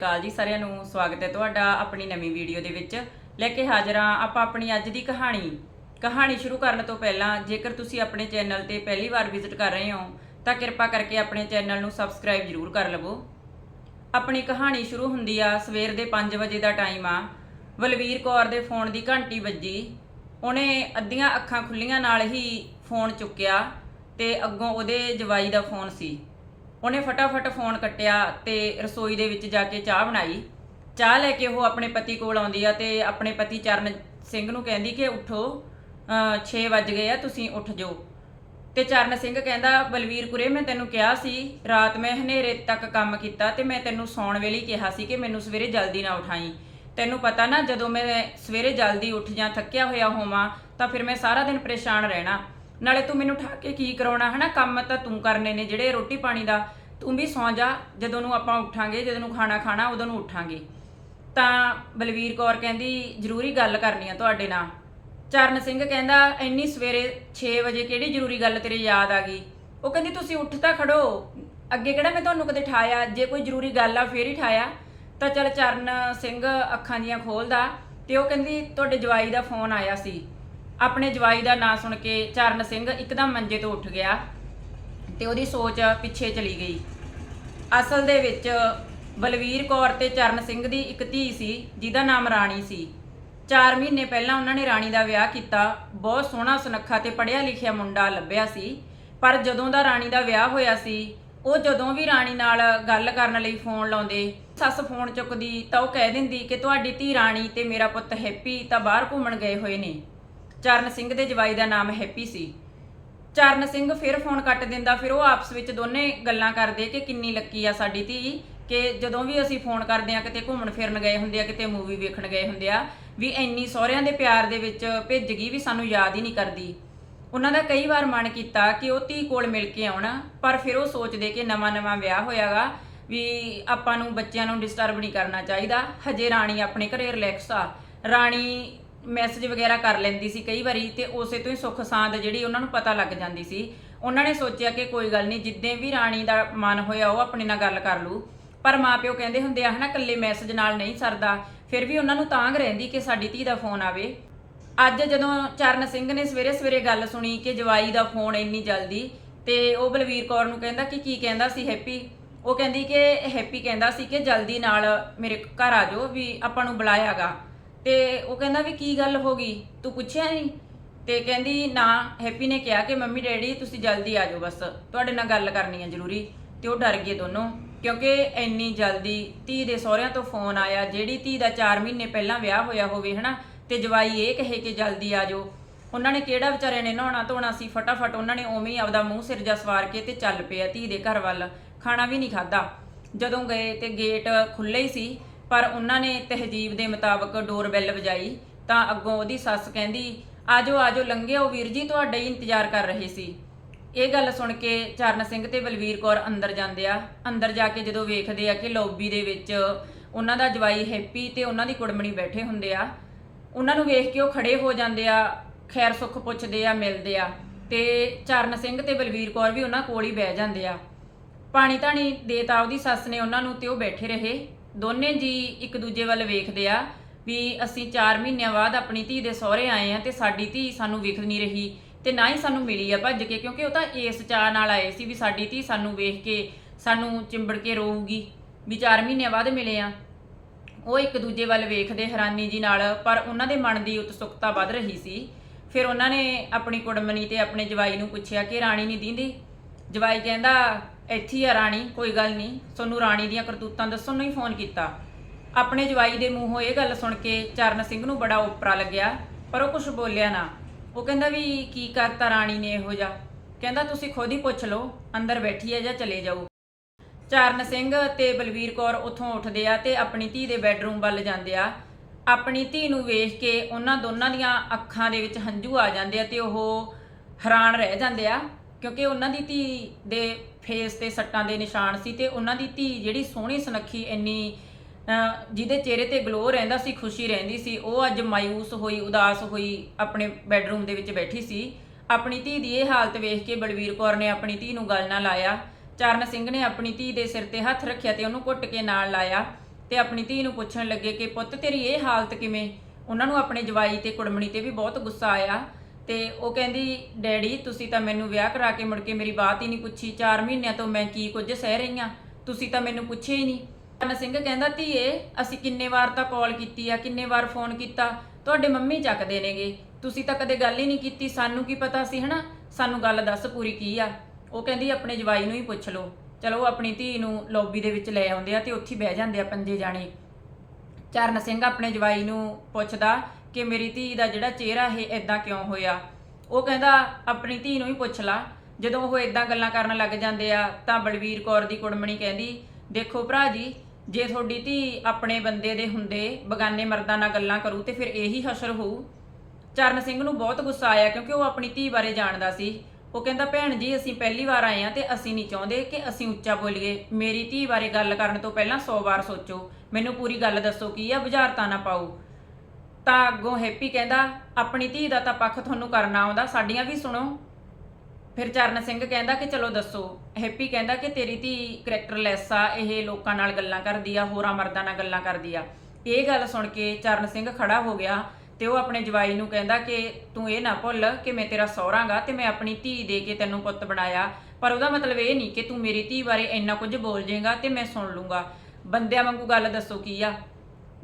ਕਾਲ ਜੀ ਸਾਰਿਆਂ ਨੂੰ, ਸਵਾਗਤ ਹੈ ਤੁਹਾਡਾ ਆਪਣੀ ਨਵੀਂ ਵੀਡੀਓ ਦੇ ਵਿੱਚ। ਲੈ ਕੇ ਹਾਜ਼ਰ ਹਾਂ ਆਪਾਂ ਆਪਣੀ ਅੱਜ ਦੀ ਕਹਾਣੀ। ਕਹਾਣੀ ਸ਼ੁਰੂ ਕਰਨ ਤੋਂ ਪਹਿਲਾਂ, ਜੇਕਰ ਤੁਸੀਂ ਆਪਣੇ ਚੈਨਲ ਤੇ ਪਹਿਲੀ ਵਾਰ ਵਿਜ਼ਿਟ ਕਰ ਰਹੇ ਹੋ, ਤਾਂ ਕਿਰਪਾ ਕਰਕੇ ਆਪਣੇ ਚੈਨਲ ਨੂੰ ਸਬਸਕ੍ਰਾਈਬ ਜ਼ਰੂਰ ਕਰ ਲਵੋ। ਆਪਣੀ ਕਹਾਣੀ ਸ਼ੁਰੂ ਹੁੰਦੀ ਆ ਸਵੇਰ ਦੇ 5 ਵਜੇ ਦਾ ਟਾਈਮ ਆ। ਬਲਵੀਰ ਕੌਰ ਦੇ ਫੋਨ ਦੀ ਘੰਟੀ ਵੱਜੀ। ਉਹਨੇ ਅੱਧੀਆਂ ਅੱਖਾਂ ਖੁੱਲੀਆਂ ਨਾਲ ਹੀ ਫੋਨ ਚੁੱਕਿਆ ਤੇ ਅੱਗੋਂ ਉਹਦੇ ਜਵਾਈ ਦਾ ਫੋਨ ਸੀ। ਉਹਨੇ ਫਟਾਫਟ ਫੋਨ ਕੱਟਿਆ ਤੇ ਰਸੋਈ ਦੇ ਵਿੱਚ ਜਾ ਕੇ ਚਾਹ ਬਣਾਈ। ਚਾਹ ਲੈ ਕੇ ਉਹ ਆਪਣੇ ਪਤੀ ਕੋਲ ਆਉਂਦੀ ਆ ਤੇ ਆਪਣੇ ਪਤੀ ਚਰਨ ਸਿੰਘ ਨੂੰ ਕਹਿੰਦੀ ਕਿ ਉਠੋ 6 ਵੱਜ ਗਏ ਆ, ਤੁਸੀਂ ਉੱਠ ਜਾਓ। ਤੇ ਚਰਨ ਸਿੰਘ ਕਹਿੰਦਾ, ਬਲਵੀਰ ਕੁਰੇ, ਮੈਂ ਤੈਨੂੰ ਕਿਹਾ ਸੀ, ਰਾਤ ਮੈਂ ਹਨੇਰੇ ਤੱਕ ਕੰਮ ਕੀਤਾ ਤੇ ਮੈਂ ਤੈਨੂੰ ਸੌਣ ਵੇਲੇ ਕਿਹਾ ਸੀ ਕਿ ਮੈਨੂੰ ਸਵੇਰੇ ਜਲਦੀ ਨਾ ਉਠਾਈ। ਤੈਨੂੰ ਪਤਾ ਨਾ, ਜਦੋਂ ਮੈਂ ਸਵੇਰੇ ਜਲਦੀ ਉੱਠ ਜਾਂ ਥੱਕਿਆ ਹੋਇਆ ਹੋਵਾਂ, ਤਾਂ ਫਿਰ ਮੈਂ ਸਾਰਾ ਦਿਨ ਪਰੇਸ਼ਾਨ ਰਹਿਣਾ। ਨਾਲੇ ਤੂੰ ਮੈਨੂੰ ਠਾ ਕੇ ਕੀ ਕਰਾਉਣਾ, ਹਨਾ? ਕੰਮ ਤਾਂ ਤੂੰ ਕਰਨੇ ਨੇ, ਜਿਹੜੇ ਰੋਟੀ ਪਾਣੀ ਦਾ ਤੂੰ ਵੀ ਸੌਂ ਜਾ, ਜਦੋਂ ਨੂੰ ਆਪਾਂ ਉੱਠਾਂਗੇ, ਜਦੋਂ ਨੂੰ ਖਾਣਾ ਖਾਣਾ, ਉਦੋਂ ਨੂੰ ਉੱਠਾਂਗੇ। ਤਾਂ ਬਲਵੀਰ ਕੌਰ ਕਹਿੰਦੀ, ਜ਼ਰੂਰੀ ਗੱਲ ਕਰਨੀ ਆ ਤੁਹਾਡੇ ਨਾਲ। ਚਰਨ ਸਿੰਘ ਕਹਿੰਦਾ, ਇੰਨੀ ਸਵੇਰੇ 6 ਵਜੇ ਕਿਹੜੀ ਜ਼ਰੂਰੀ ਗੱਲ ਤੇਰੇ ਯਾਦ ਆ ਗਈ? ਉਹ ਕਹਿੰਦੀ, ਤੁਸੀਂ ਉੱਠ ਤਾਂ ਖੜੋ। ਅੱਗੇ ਕਿਹੜਾ ਮੈਂ ਤੁਹਾਨੂੰ ਕਦੇ ਠਾਇਆ? ਜੇ ਕੋਈ ਜ਼ਰੂਰੀ ਗੱਲ ਆ, ਫੇਰ ਹੀ ਠਾਇਆ। ਤਾਂ ਚਲ ਚਰਨ ਸਿੰਘ ਅੱਖਾਂ ਦੀਆਂ ਖੋਲਦਾ ਤੇ ਉਹ ਕਹਿੰਦੀ, ਤੁਹਾਡੇ ਜਵਾਈ ਦਾ ਫੋਨ ਆਇਆ ਸੀ। ਆਪਣੇ ਜਵਾਈ ਦਾ ਨਾਂ ਸੁਣ ਕੇ ਚਰਨ ਸਿੰਘ ਇੱਕਦਮ ਮੰਜੇ ਤੋਂ ਉੱਠ ਗਿਆ। ਤੇ ਉਹਦੀ ਸੋਚ ਪਿੱਛੇ ਚਲੀ ਗਈ। ਅਸਲ ਦੇ ਵਿੱਚ ਬਲਵੀਰ ਕੌਰ ਤੇ ਚਰਨ ਸਿੰਘ ਦੀ ਇੱਕ ਧੀ ਸੀ, ਜਿਹਦਾ ਨਾਮ ਰਾਣੀ ਸੀ। 4 ਮਹੀਨੇ ਪਹਿਲਾਂ ਉਹਨਾਂ ਨੇ ਰਾਣੀ ਦਾ ਵਿਆਹ ਕੀਤਾ। ਬਹੁਤ ਸੋਹਣਾ ਸੁਨੱਖਾ ਤੇ ਪੜ੍ਹਿਆ ਲਿਖਿਆ ਮੁੰਡਾ ਲੱਭਿਆ ਸੀ। ਪਰ ਜਦੋਂ ਦਾ ਰਾਣੀ ਦਾ ਵਿਆਹ ਹੋਇਆ ਸੀ, ਉਹ ਜਦੋਂ ਵੀ ਰਾਣੀ ਨਾਲ ਗੱਲ ਕਰਨ ਲਈ ਫੋਨ ਲਾਉਂਦੇ, ਸੱਸ ਫੋਨ ਚੁੱਕਦੀ ਤਾਂ ਉਹ ਕਹਿ ਦਿੰਦੀ ਕਿ ਤੁਹਾਡੀ ਧੀ ਰਾਣੀ ਤੇ ਮੇਰਾ ਪੁੱਤ ਹੈਪੀ ਤਾਂ ਬਾਹਰ ਘੁੰਮਣ ਗਏ ਹੋਏ ਨੇ। ਚਰਨ ਸਿੰਘ ਦੇ ਜਵਾਈ ਦਾ ਨਾਮ ਹੈਪੀ ਸੀ। ਚਰਨ ਸਿੰਘ ਫਿਰ ਫੋਨ ਕੱਟ ਦਿੰਦਾ, ਫਿਰ ਉਹ ਆਪਸ ਵਿੱਚ ਦੋਨੇ ਗੱਲਾਂ ਕਰਦੇ ਕਿ ਕਿੰਨੀ ਲੱਕੀ ਆ ਸਾਡੀ ਧੀ, ਕਿ ਜਦੋਂ ਵੀ ਅਸੀਂ ਫੋਨ ਕਰਦੇ ਆ ਕਿਤੇ ਘੁੰਮਣ ਫਿਰਨ ਗਏ ਹੁੰਦੇ ਆ, ਕਿਤੇ ਮੂਵੀ ਵੇਖਣ ਗਏ ਹੁੰਦੇ ਆ, ਵੀ ਇੰਨੀ ਸਹੁਰਿਆਂ ਦੇ ਪਿਆਰ ਦੇ ਵਿੱਚ ਭਿੱਜ ਗਈ ਵੀ ਸਾਨੂੰ ਯਾਦ ਹੀ ਨਹੀਂ ਕਰਦੀ। ਉਹਨਾਂ ਦਾ ਕਈ ਵਾਰ ਮਨ ਕੀਤਾ ਕਿ ਉਹ ਧੀ ਕੋਲ ਮਿਲ ਕੇ ਆਉਣ, ਪਰ ਫਿਰ ਉਹ ਸੋਚਦੇ ਕਿ ਨਵਾਂ-ਨਵਾਂ ਵਿਆਹ ਹੋਇਆਗਾ, ਵੀ ਆਪਾਂ ਨੂੰ ਬੱਚਿਆਂ ਨੂੰ ਡਿਸਟਰਬ ਨਹੀਂ ਕਰਨਾ ਚਾਹੀਦਾ। ਹਜੇ ਰਾਣੀ ਆਪਣੇ ਘਰੇ ਰਿਲੈਕਸ ਆ। ਰਾਣੀ ਮੈਸੇਜ ਵਗੈਰਾ ਕਰ ਲੈਂਦੀ ਸੀ ਕਈ ਵਾਰੀ ਤੇ ਉਸੇ ਤੋਂ ਹੀ ਸੁੱਖ ਸਾਂਦ ਜਿਹੜੀ ਉਹਨਾਂ ਨੂੰ ਪਤਾ ਲੱਗ ਜਾਂਦੀ ਸੀ। ਉਹਨਾਂ ਨੇ ਸੋਚਿਆ ਕਿ ਕੋਈ ਗੱਲ ਨਹੀਂ, ਜਿੱਦਾਂ ਵੀ ਰਾਣੀ ਦਾ ਮਨ ਹੋਇਆ ਉਹ ਆਪਣੇ ਨਾਲ ਗੱਲ ਕਰ ਲੂ ਪਰ ਮਾਪਿਓ ਕਹਿੰਦੇ ਹੁੰਦੇ ਆ, ਹਨਾ, ਇਕੱਲੇ ਮੈਸੇਜ ਨਾਲ ਨਹੀਂ ਸਰਦਾ। ਫਿਰ ਵੀ ਉਹਨਾਂ ਨੂੰ ਤਾਂਗ ਰਹਿੰਦੀ ਕਿ ਸਾਡੀ ਧੀ ਦਾ ਫੋਨ ਆਵੇ। ਅੱਜ ਜਦੋਂ ਚਰਨ ਸਿੰਘ ਨੇ ਸਵੇਰੇ ਸਵੇਰੇ ਗੱਲ ਸੁਣੀ ਕਿ ਜਵਾਈ ਦਾ ਫੋਨ ਇੰਨੀ ਜਲਦੀ, ਤੇ ਉਹ ਬਲਵੀਰ ਕੌਰ ਨੂੰ ਕਹਿੰਦਾ ਕਿ ਕੀ ਕਹਿੰਦਾ ਸੀ ਹੈਪੀ? ਉਹ ਕਹਿੰਦੀ ਕਿ ਹੈਪੀ ਕਹਿੰਦਾ ਸੀ ਕਿ ਜਲਦੀ ਨਾਲ ਮੇਰੇ ਘਰ ਆ ਜਾਓ, ਵੀ ਆਪਾਂ ਨੂੰ ਬੁਲਾਇਆਗਾ। ਤੇ ਉਹ ਕਹਿੰਦਾ ਵੀ ਕੀ ਗੱਲ ਹੋ ਗਈ? ਤੂੰ ਪੁੱਛਿਆ ਨਹੀਂ? ਤੇ ਕਹਿੰਦੀ ਨਾ, ਹੈਪੀ ਨੇ ਕਿਹਾ ਕਿ ਮੰਮੀ ਡੈਡੀ ਤੁਸੀਂ ਜਲਦੀ ਆ ਜਾਓ ਬਸ। ਤੁਹਾਡੇ ਨਾਲ ਗੱਲ ਕਰਨੀ ਹੈ ਜ਼ਰੂਰੀ ਤੇ ਉਹ ਡਰ ਗਏ ਦੋਨੋਂ ਕਿਉਂਕਿ ਇੰਨੀ ਜਲਦੀ ਧੀ ਦੇ ਸਹੁਰਿਆਂ ਤੋਂ ਫੋਨ ਆਇਆ, ਜਿਹੜੀ ਧੀ ਦਾ 4 ਮਹੀਨੇ ਪਹਿਲਾਂ ਵਿਆਹ ਹੋਇਆ ਹੋਵੇ, ਹਨਾ? ਤੇ ਜਵਾਈ ਇਹ ਕਹੇ ਕਿ ਜਲਦੀ ਆ ਜਾਓ। ਉਹਨਾਂ ਨੇ ਕਿਹੜਾ ਵਿਚਾਰੇ ਨੇ ਨਹਾਉਣਾ ਧੋਣਾ ਸੀ? ਫਟਾਫਟ ਉਹਨਾਂ ਨੇ ਉਵੇਂ ਹੀ ਆਪਦਾ ਮੂੰਹ ਸਿਰ ਜਾ ਸਵਾਰ ਕੇ ਤੇ ਚੱਲ ਪਿਆ ਧੀ ਦੇ ਘਰ ਵੱਲ। ਖਾਣਾ ਵੀ ਨਹੀਂ ਖਾਦਾ ਜਦੋਂ ਗਏ ਤੇ ਗੇਟ ਖੁੱਲ੍ਹੇ ਹੀ ਸੀ। ਪਰ ਉਹਨਾਂ ਨੇ ਤਹਿਜੀਬ ਦੇ ਮੁਤਾਬਕ ਡੋਰ ਬੈਲ ਵਜਾਈ, ਤਾਂ ਅੱਗੋਂ ਉਹਦੀ ਸੱਸ ਕਹਿੰਦੀ, ਆਜੋ ਆਜੋ ਲੰਘਿਓ ਵੀਰ ਜੀ, ਤੁਹਾਡਾ ਹੀ ਇੰਤਜ਼ਾਰ ਕਰ ਰਹੇ ਸੀ। ਇਹ ਗੱਲ ਸੁਣ ਕੇ ਚਰਨ ਸਿੰਘ ਤੇ ਬਲਵੀਰ ਕੌਰ ਅੰਦਰ ਜਾਂਦੇ ਆ। ਅੰਦਰ ਜਾ ਕੇ ਜਦੋਂ ਵੇਖਦੇ ਆ ਕਿ ਲੌਬੀ ਦੇ ਵਿੱਚ ਉਹਨਾਂ ਦਾ ਜਵਾਈ ਹੈਪੀ ਤੇ ਉਹਨਾਂ ਦੀ ਕੁੜਮਣੀ ਬੈਠੇ ਹੁੰਦੇ ਆ, ਉਹਨਾਂ ਨੂੰ ਵੇਖ ਕੇ ਉਹ ਖੜੇ ਹੋ ਜਾਂਦੇ ਆ, ਖੈਰ ਸੁੱਖ ਪੁੱਛਦੇ ਆ, ਮਿਲਦੇ ਆ ਤੇ ਚਰਨ ਸਿੰਘ ਤੇ ਬਲਵੀਰ ਕੌਰ ਵੀ ਉਹਨਾਂ ਕੋਲ ਹੀ ਬਹਿ ਜਾਂਦੇ ਆ। ਪਾਣੀ ਧਾਣੀ ਦੇਤਾ ਉਹਦੀ ਸੱਸ ਨੇ ਉਹਨਾਂ ਨੂੰ ਤੇ ਉਹ ਬੈਠੇ ਰਹੇ। ਦੋਨੇ ਜੀ ਇੱਕ ਦੂਜੇ ਵੱਲ ਵੇਖਦੇ ਆ ਵੀ ਅਸੀਂ 4 ਮਹੀਨਿਆਂ ਬਾਅਦ ਆਪਣੀ ਧੀ ਦੇ ਸਹੁਰੇ ਆਏ ਆ ਤੇ ਸਾਡੀ ਧੀ ਸਾਨੂੰ ਵਿਖ ਨਹੀਂ ਰਹੀ ਤੇ ਨਾ ਹੀ ਸਾਨੂੰ ਮਿਲੀ ਆ ਭੱਜ ਕੇ, ਕਿਉਂਕਿ ਉਹ ਤਾਂ ਇਸ ਚਾਹ ਨਾਲ ਆਏ ਸੀ ਵੀ ਸਾਡੀ ਧੀ ਸਾਨੂੰ ਵੇਖ ਕੇ ਸਾਨੂੰ ਚਿੰਬੜ ਕੇ ਰੋਊਗੀ, ਵੀ 4 ਮਹੀਨਿਆਂ ਬਾਅਦ ਮਿਲੇ ਆ। ਉਹ ਇੱਕ ਦੂਜੇ ਵੱਲ ਵੇਖਦੇ ਹੈਰਾਨੀ ਜੀ ਨਾਲ, ਪਰ ਉਹਨਾਂ ਦੇ ਮਨ ਦੀ ਉਤਸੁਕਤਾ ਵੱਧ ਰਹੀ ਸੀ। ਫਿਰ ਉਹਨਾਂ ਨੇ ਆਪਣੀ ਕੁੜਮਣੀ ਤੇ ਆਪਣੇ ਜਵਾਈ ਨੂੰ ਪੁੱਛਿਆ ਕਿ ਰਾਣੀ ਨਹੀਂ ਦਿੰਦੀ? ਜਵਾਈ ਕਹਿੰਦਾ ਇੱਥੇ ਹੀ ਆ ਰਾਣੀ, ਕੋਈ ਗੱਲ ਨਹੀਂ। ਤੁਹਾਨੂੰ ਰਾਣੀ ਦੀਆਂ ਕਰਤੂਤਾਂ ਦੱਸਣ ਨੂੰ ਹੀ ਫੋਨ ਕੀਤਾ। ਆਪਣੇ ਜਵਾਈ ਦੇ ਮੂੰਹੋਂ ਇਹ ਗੱਲ ਸੁਣ ਕੇ ਚਰਨ ਸਿੰਘ ਨੂੰ ਬੜਾ ਉਪਰਾ ਲੱਗਿਆ, ਪਰ ਉਹ ਕੁਝ ਬੋਲਿਆ ਨਾ। ਉਹ ਕਹਿੰਦਾ ਵੀ ਕੀ ਕਰਤਾ ਰਾਣੀ ਨੇ ਇਹੋ ਜਿਹਾ? ਕਹਿੰਦਾ, ਤੁਸੀਂ ਖੁਦ ਹੀ ਪੁੱਛ ਲਓ, ਅੰਦਰ ਬੈਠੀ ਹੈ ਜਾਂ ਚਲੇ ਜਾਓ? ਚਰਨ ਸਿੰਘ ਤੇ ਬਲਵੀਰ ਕੌਰ ਉੱਥੋਂ ਉੱਠਦੇ ਆ ਤੇ ਆਪਣੀ ਧੀ ਦੇ ਬੈੱਡਰੂਮ ਵੱਲ ਜਾਂਦੇ ਆ। ਆਪਣੀ ਧੀ ਨੂੰ ਵੇਖ ਕੇ ਉਹਨਾਂ ਦੋਨਾਂ ਦੀਆਂ ਅੱਖਾਂ ਦੇ ਵਿੱਚ ਹੰਝੂ ਆ ਜਾਂਦੇ ਆ ਤੇ ਉਹ ਹੈਰਾਨ ਰਹਿ ਜਾਂਦੇ ਆ। ਕਿਉਂਕਿ ਉਹਨਾਂ ਦੀ ਧੀ ਦੇ ਫੇਸ ਤੇ ਸੱਟਾਂ ਦੇ ਨਿਸ਼ਾਨ ਸੀ ਤੇ ਉਹਨਾਂ ਦੀ ਧੀ ਜਿਹੜੀ ਸੋਹਣੀ ਸੁਨੱਖੀ ਇੰਨੀ ਜਿਹਦੇ ਚਿਹਰੇ ਤੇ ਗਲੋ ਰਹਿੰਦਾ ਸੀ, ਖੁਸ਼ੀ ਰਹਿੰਦੀ ਸੀ, ਉਹ ਅੱਜ ਮਾਇੂਸ ਹੋਈ, ਉਦਾਸ ਹੋਈ, ਆਪਣੇ ਬੈੱਡਰੂਮ ਦੇ ਵਿੱਚ ਬੈਠੀ ਸੀ। ਆਪਣੀ ਧੀ ਦੀ ਇਹ ਹਾਲਤ ਵੇਖ ਕੇ ਬਲਵੀਰ ਕੌਰ ਨੇ ਆਪਣੀ ਧੀ ਨੂੰ ਗੱਲ ਨਾਲ ਲਾਇਆ। ਚਰਨ ਸਿੰਘ ਨੇ ਆਪਣੀ ਧੀ ਦੇ ਸਿਰ ਤੇ ਹੱਥ ਰੱਖਿਆ ਤੇ ਉਹਨੂੰ ਘੁੱਟ ਕੇ ਨਾਲ ਲਾਇਆ ਤੇ ਆਪਣੀ ਧੀ ਨੂੰ ਪੁੱਛਣ ਲੱਗੇ ਕਿ, ਪੁੱਤ, ਤੇਰੀ ਇਹ ਹਾਲਤ ਕਿਵੇਂ? ਉਹਨਾਂ ਨੂੰ ਆਪਣੇ ਜਵਾਈ ਤੇ ਕੁੜਮਣੀ ਤੇ ਵੀ ਬਹੁਤ ਗੁੱਸਾ ਆਇਆ। ਤੇ ਉਹ ਕਹਿੰਦੀ, ਡੈਡੀ, ਤੁਸੀਂ ਤਾਂ ਮੈਨੂੰ ਵਿਆਹ ਕਰਾ ਕੇ ਮੁੜ ਕੇ ਮੇਰੀ ਬਾਤ ਹੀ ਨਹੀਂ ਪੁੱਛੀ। 4 ਮਹੀਨਿਆਂ ਤੋਂ ਮੈਂ ਕੀ ਕੁਝ ਸਹਿ ਰਹੀ ਹਾਂ। ਤੁਸੀਂ ਤਾਂ ਮੈਨੂੰ ਪੁੱਛਿਆ ਹੀ ਨਹੀਂ। ਕਰਨ ਸਿੰਘ ਕਹਿੰਦਾ, ਧੀਏ, ਅਸੀਂ ਕਿੰਨੇ ਵਾਰ ਤਾਂ ਕਾਲ ਕੀਤੀ ਆ, ਕਿੰਨੇ ਵਾਰ ਫੋਨ ਕੀਤਾ। ਤੁਹਾਡੇ ਮੰਮੀ ਚੱਕਦੇ ਨੇਗੇ। ਤੁਸੀਂ ਤਾਂ ਕਦੇ ਗੱਲ ਹੀ ਨਹੀਂ ਕੀਤੀ। ਸਾਨੂੰ ਕੀ ਪਤਾ ਸੀ, ਹਨਾ? ਸਾਨੂੰ ਗੱਲ ਦੱਸ ਪੂਰੀ ਕੀ ਆ? ਉਹ ਕਹਿੰਦੀ, ਆਪਣੇ ਜਵਾਈ ਨੂੰ ਹੀ ਪੁੱਛ ਲਓ। ਚਲੋ, ਉਹ ਆਪਣੀ ਧੀ ਨੂੰ ਲੌਬੀ ਦੇ ਵਿੱਚ ਲੈ ਆਉਂਦੇ ਆ ਤੇ ਉੱਥੇ ਬਹਿ ਜਾਂਦੇ ਆ ਪੰਜੇ ਜਾਣੇ। ਚਰਨ ਸਿੰਘ ਆਪਣੇ ਜਵਾਈ ਨੂੰ ਪੁੱਛਦਾ ਕਿ ਮੇਰੀ ਧੀ ਦਾ ਜਿਹੜਾ ਚਿਹਰਾ ਇਹ ਇਦਾਂ ਕਿਉਂ ਹੋਇਆ? ਉਹ ਕਹਿੰਦਾ, ਆਪਣੀ ਧੀ ਨੂੰ ਹੀ ਪੁੱਛ ਲਾ। ਜਦੋਂ ਉਹ ਇਦਾਂ ਗੱਲਾਂ ਕਰਨ ਲੱਗ ਜਾਂਦੇ ਆ, ਤਾਂ ਬਲਵੀਰ ਕੌਰ ਦੀ ਕੁੜਮਣੀ ਕਹਿੰਦੀ, ਦੇਖੋ ਭਰਾ ਜੀ, ਜੇ ਤੁਹਾਡੀ ਧੀ ਆਪਣੇ ਬੰਦੇ ਦੇ ਹੁੰਦੇ ਬਗਾਨੇ ਮਰਦਾਂ ਨਾਲ ਗੱਲਾਂ ਕਰੂ, ਤੇ ਫਿਰ ਇਹੀ ਹਸ਼ਰ ਹੋਊ। ਚਰਨ ਸਿੰਘ ਨੂੰ ਬਹੁਤ ਗੁੱਸਾ ਆਇਆ, ਕਿਉਂਕਿ ਉਹ ਆਪਣੀ ਧੀ ਬਾਰੇ ਜਾਣਦਾ ਸੀ। ਉਹ ਕਹਿੰਦਾ, ਭੈਣ ਜੀ, ਅਸੀਂ ਪਹਿਲੀ ਵਾਰ ਆਏ ਆ ਤੇ ਅਸੀਂ ਨਹੀਂ ਚਾਹੁੰਦੇ ਕਿ ਅਸੀਂ ਉੱਚਾ ਬੋਲੀਏ। ਮੇਰੀ ਧੀ ਬਾਰੇ ਗੱਲ ਕਰਨ ਤੋਂ ਪਹਿਲਾਂ 100 ਵਾਰ ਸੋਚੋ। ਮੈਨੂੰ ਪੂਰੀ ਗੱਲ ਦੱਸੋ, ਕੀ ਆ? ਬੁਝਾਰਤਾ ਨਾ ਪਾਓ। ਤਾਂ ਅੱਗੋਂ ਹੈਪੀ ਕਹਿੰਦਾ, ਆਪਣੀ ਧੀ ਦਾ ਤਾਂ ਪੱਖ ਤੁਹਾਨੂੰ ਕਰਨਾ ਆਉਂਦਾ, ਸਾਡੀਆਂ ਵੀ ਸੁਣੋ। ਫਿਰ ਚਰਨ ਸਿੰਘ ਕਹਿੰਦਾ ਕਿ ਚਲੋ ਦੱਸੋ। ਹੈਪੀ ਕਹਿੰਦਾ ਕਿ ਤੇਰੀ ਧੀ ਕਰੈਕਟਰਲੈਸ ਆ, ਇਹ ਲੋਕਾਂ ਨਾਲ ਗੱਲਾਂ ਕਰਦੀ ਆ, ਹੋਰਾਂ ਮਰਦਾਂ ਨਾਲ ਗੱਲਾਂ ਕਰਦੀ ਆ। ਇਹ ਗੱਲ ਸੁਣ ਕੇ ਚਰਨ ਸਿੰਘ ਖੜਾ ਹੋ ਗਿਆ ਤੇ ਉਹ ਆਪਣੇ ਜਵਾਈ ਨੂੰ ਕਹਿੰਦਾ ਕਿ ਤੂੰ ਇਹ ਨਾ ਭੁੱਲ ਕਿ ਮੈਂ ਤੇਰਾ ਸਹੁਰਾਂਗਾ ਤੇ ਮੈਂ ਆਪਣੀ ਧੀ ਦੇ ਕੇ ਤੈਨੂੰ ਪੁੱਤ ਬਣਾਇਆ। ਪਰ ਉਹਦਾ ਮਤਲਬ ਇਹ ਨਹੀਂ ਕਿ ਤੂੰ ਮੇਰੀ ਧੀ ਬਾਰੇ ਇੰਨਾ ਕੁਝ ਬੋਲ ਜੇਗਾ ਤੇ ਮੈਂ ਸੁਣ ਲੂੰਗਾ। ਬੰਦਿਆਂ ਵਾਂਗੂ ਗੱਲ ਦੱਸੋ ਕੀ ਆ?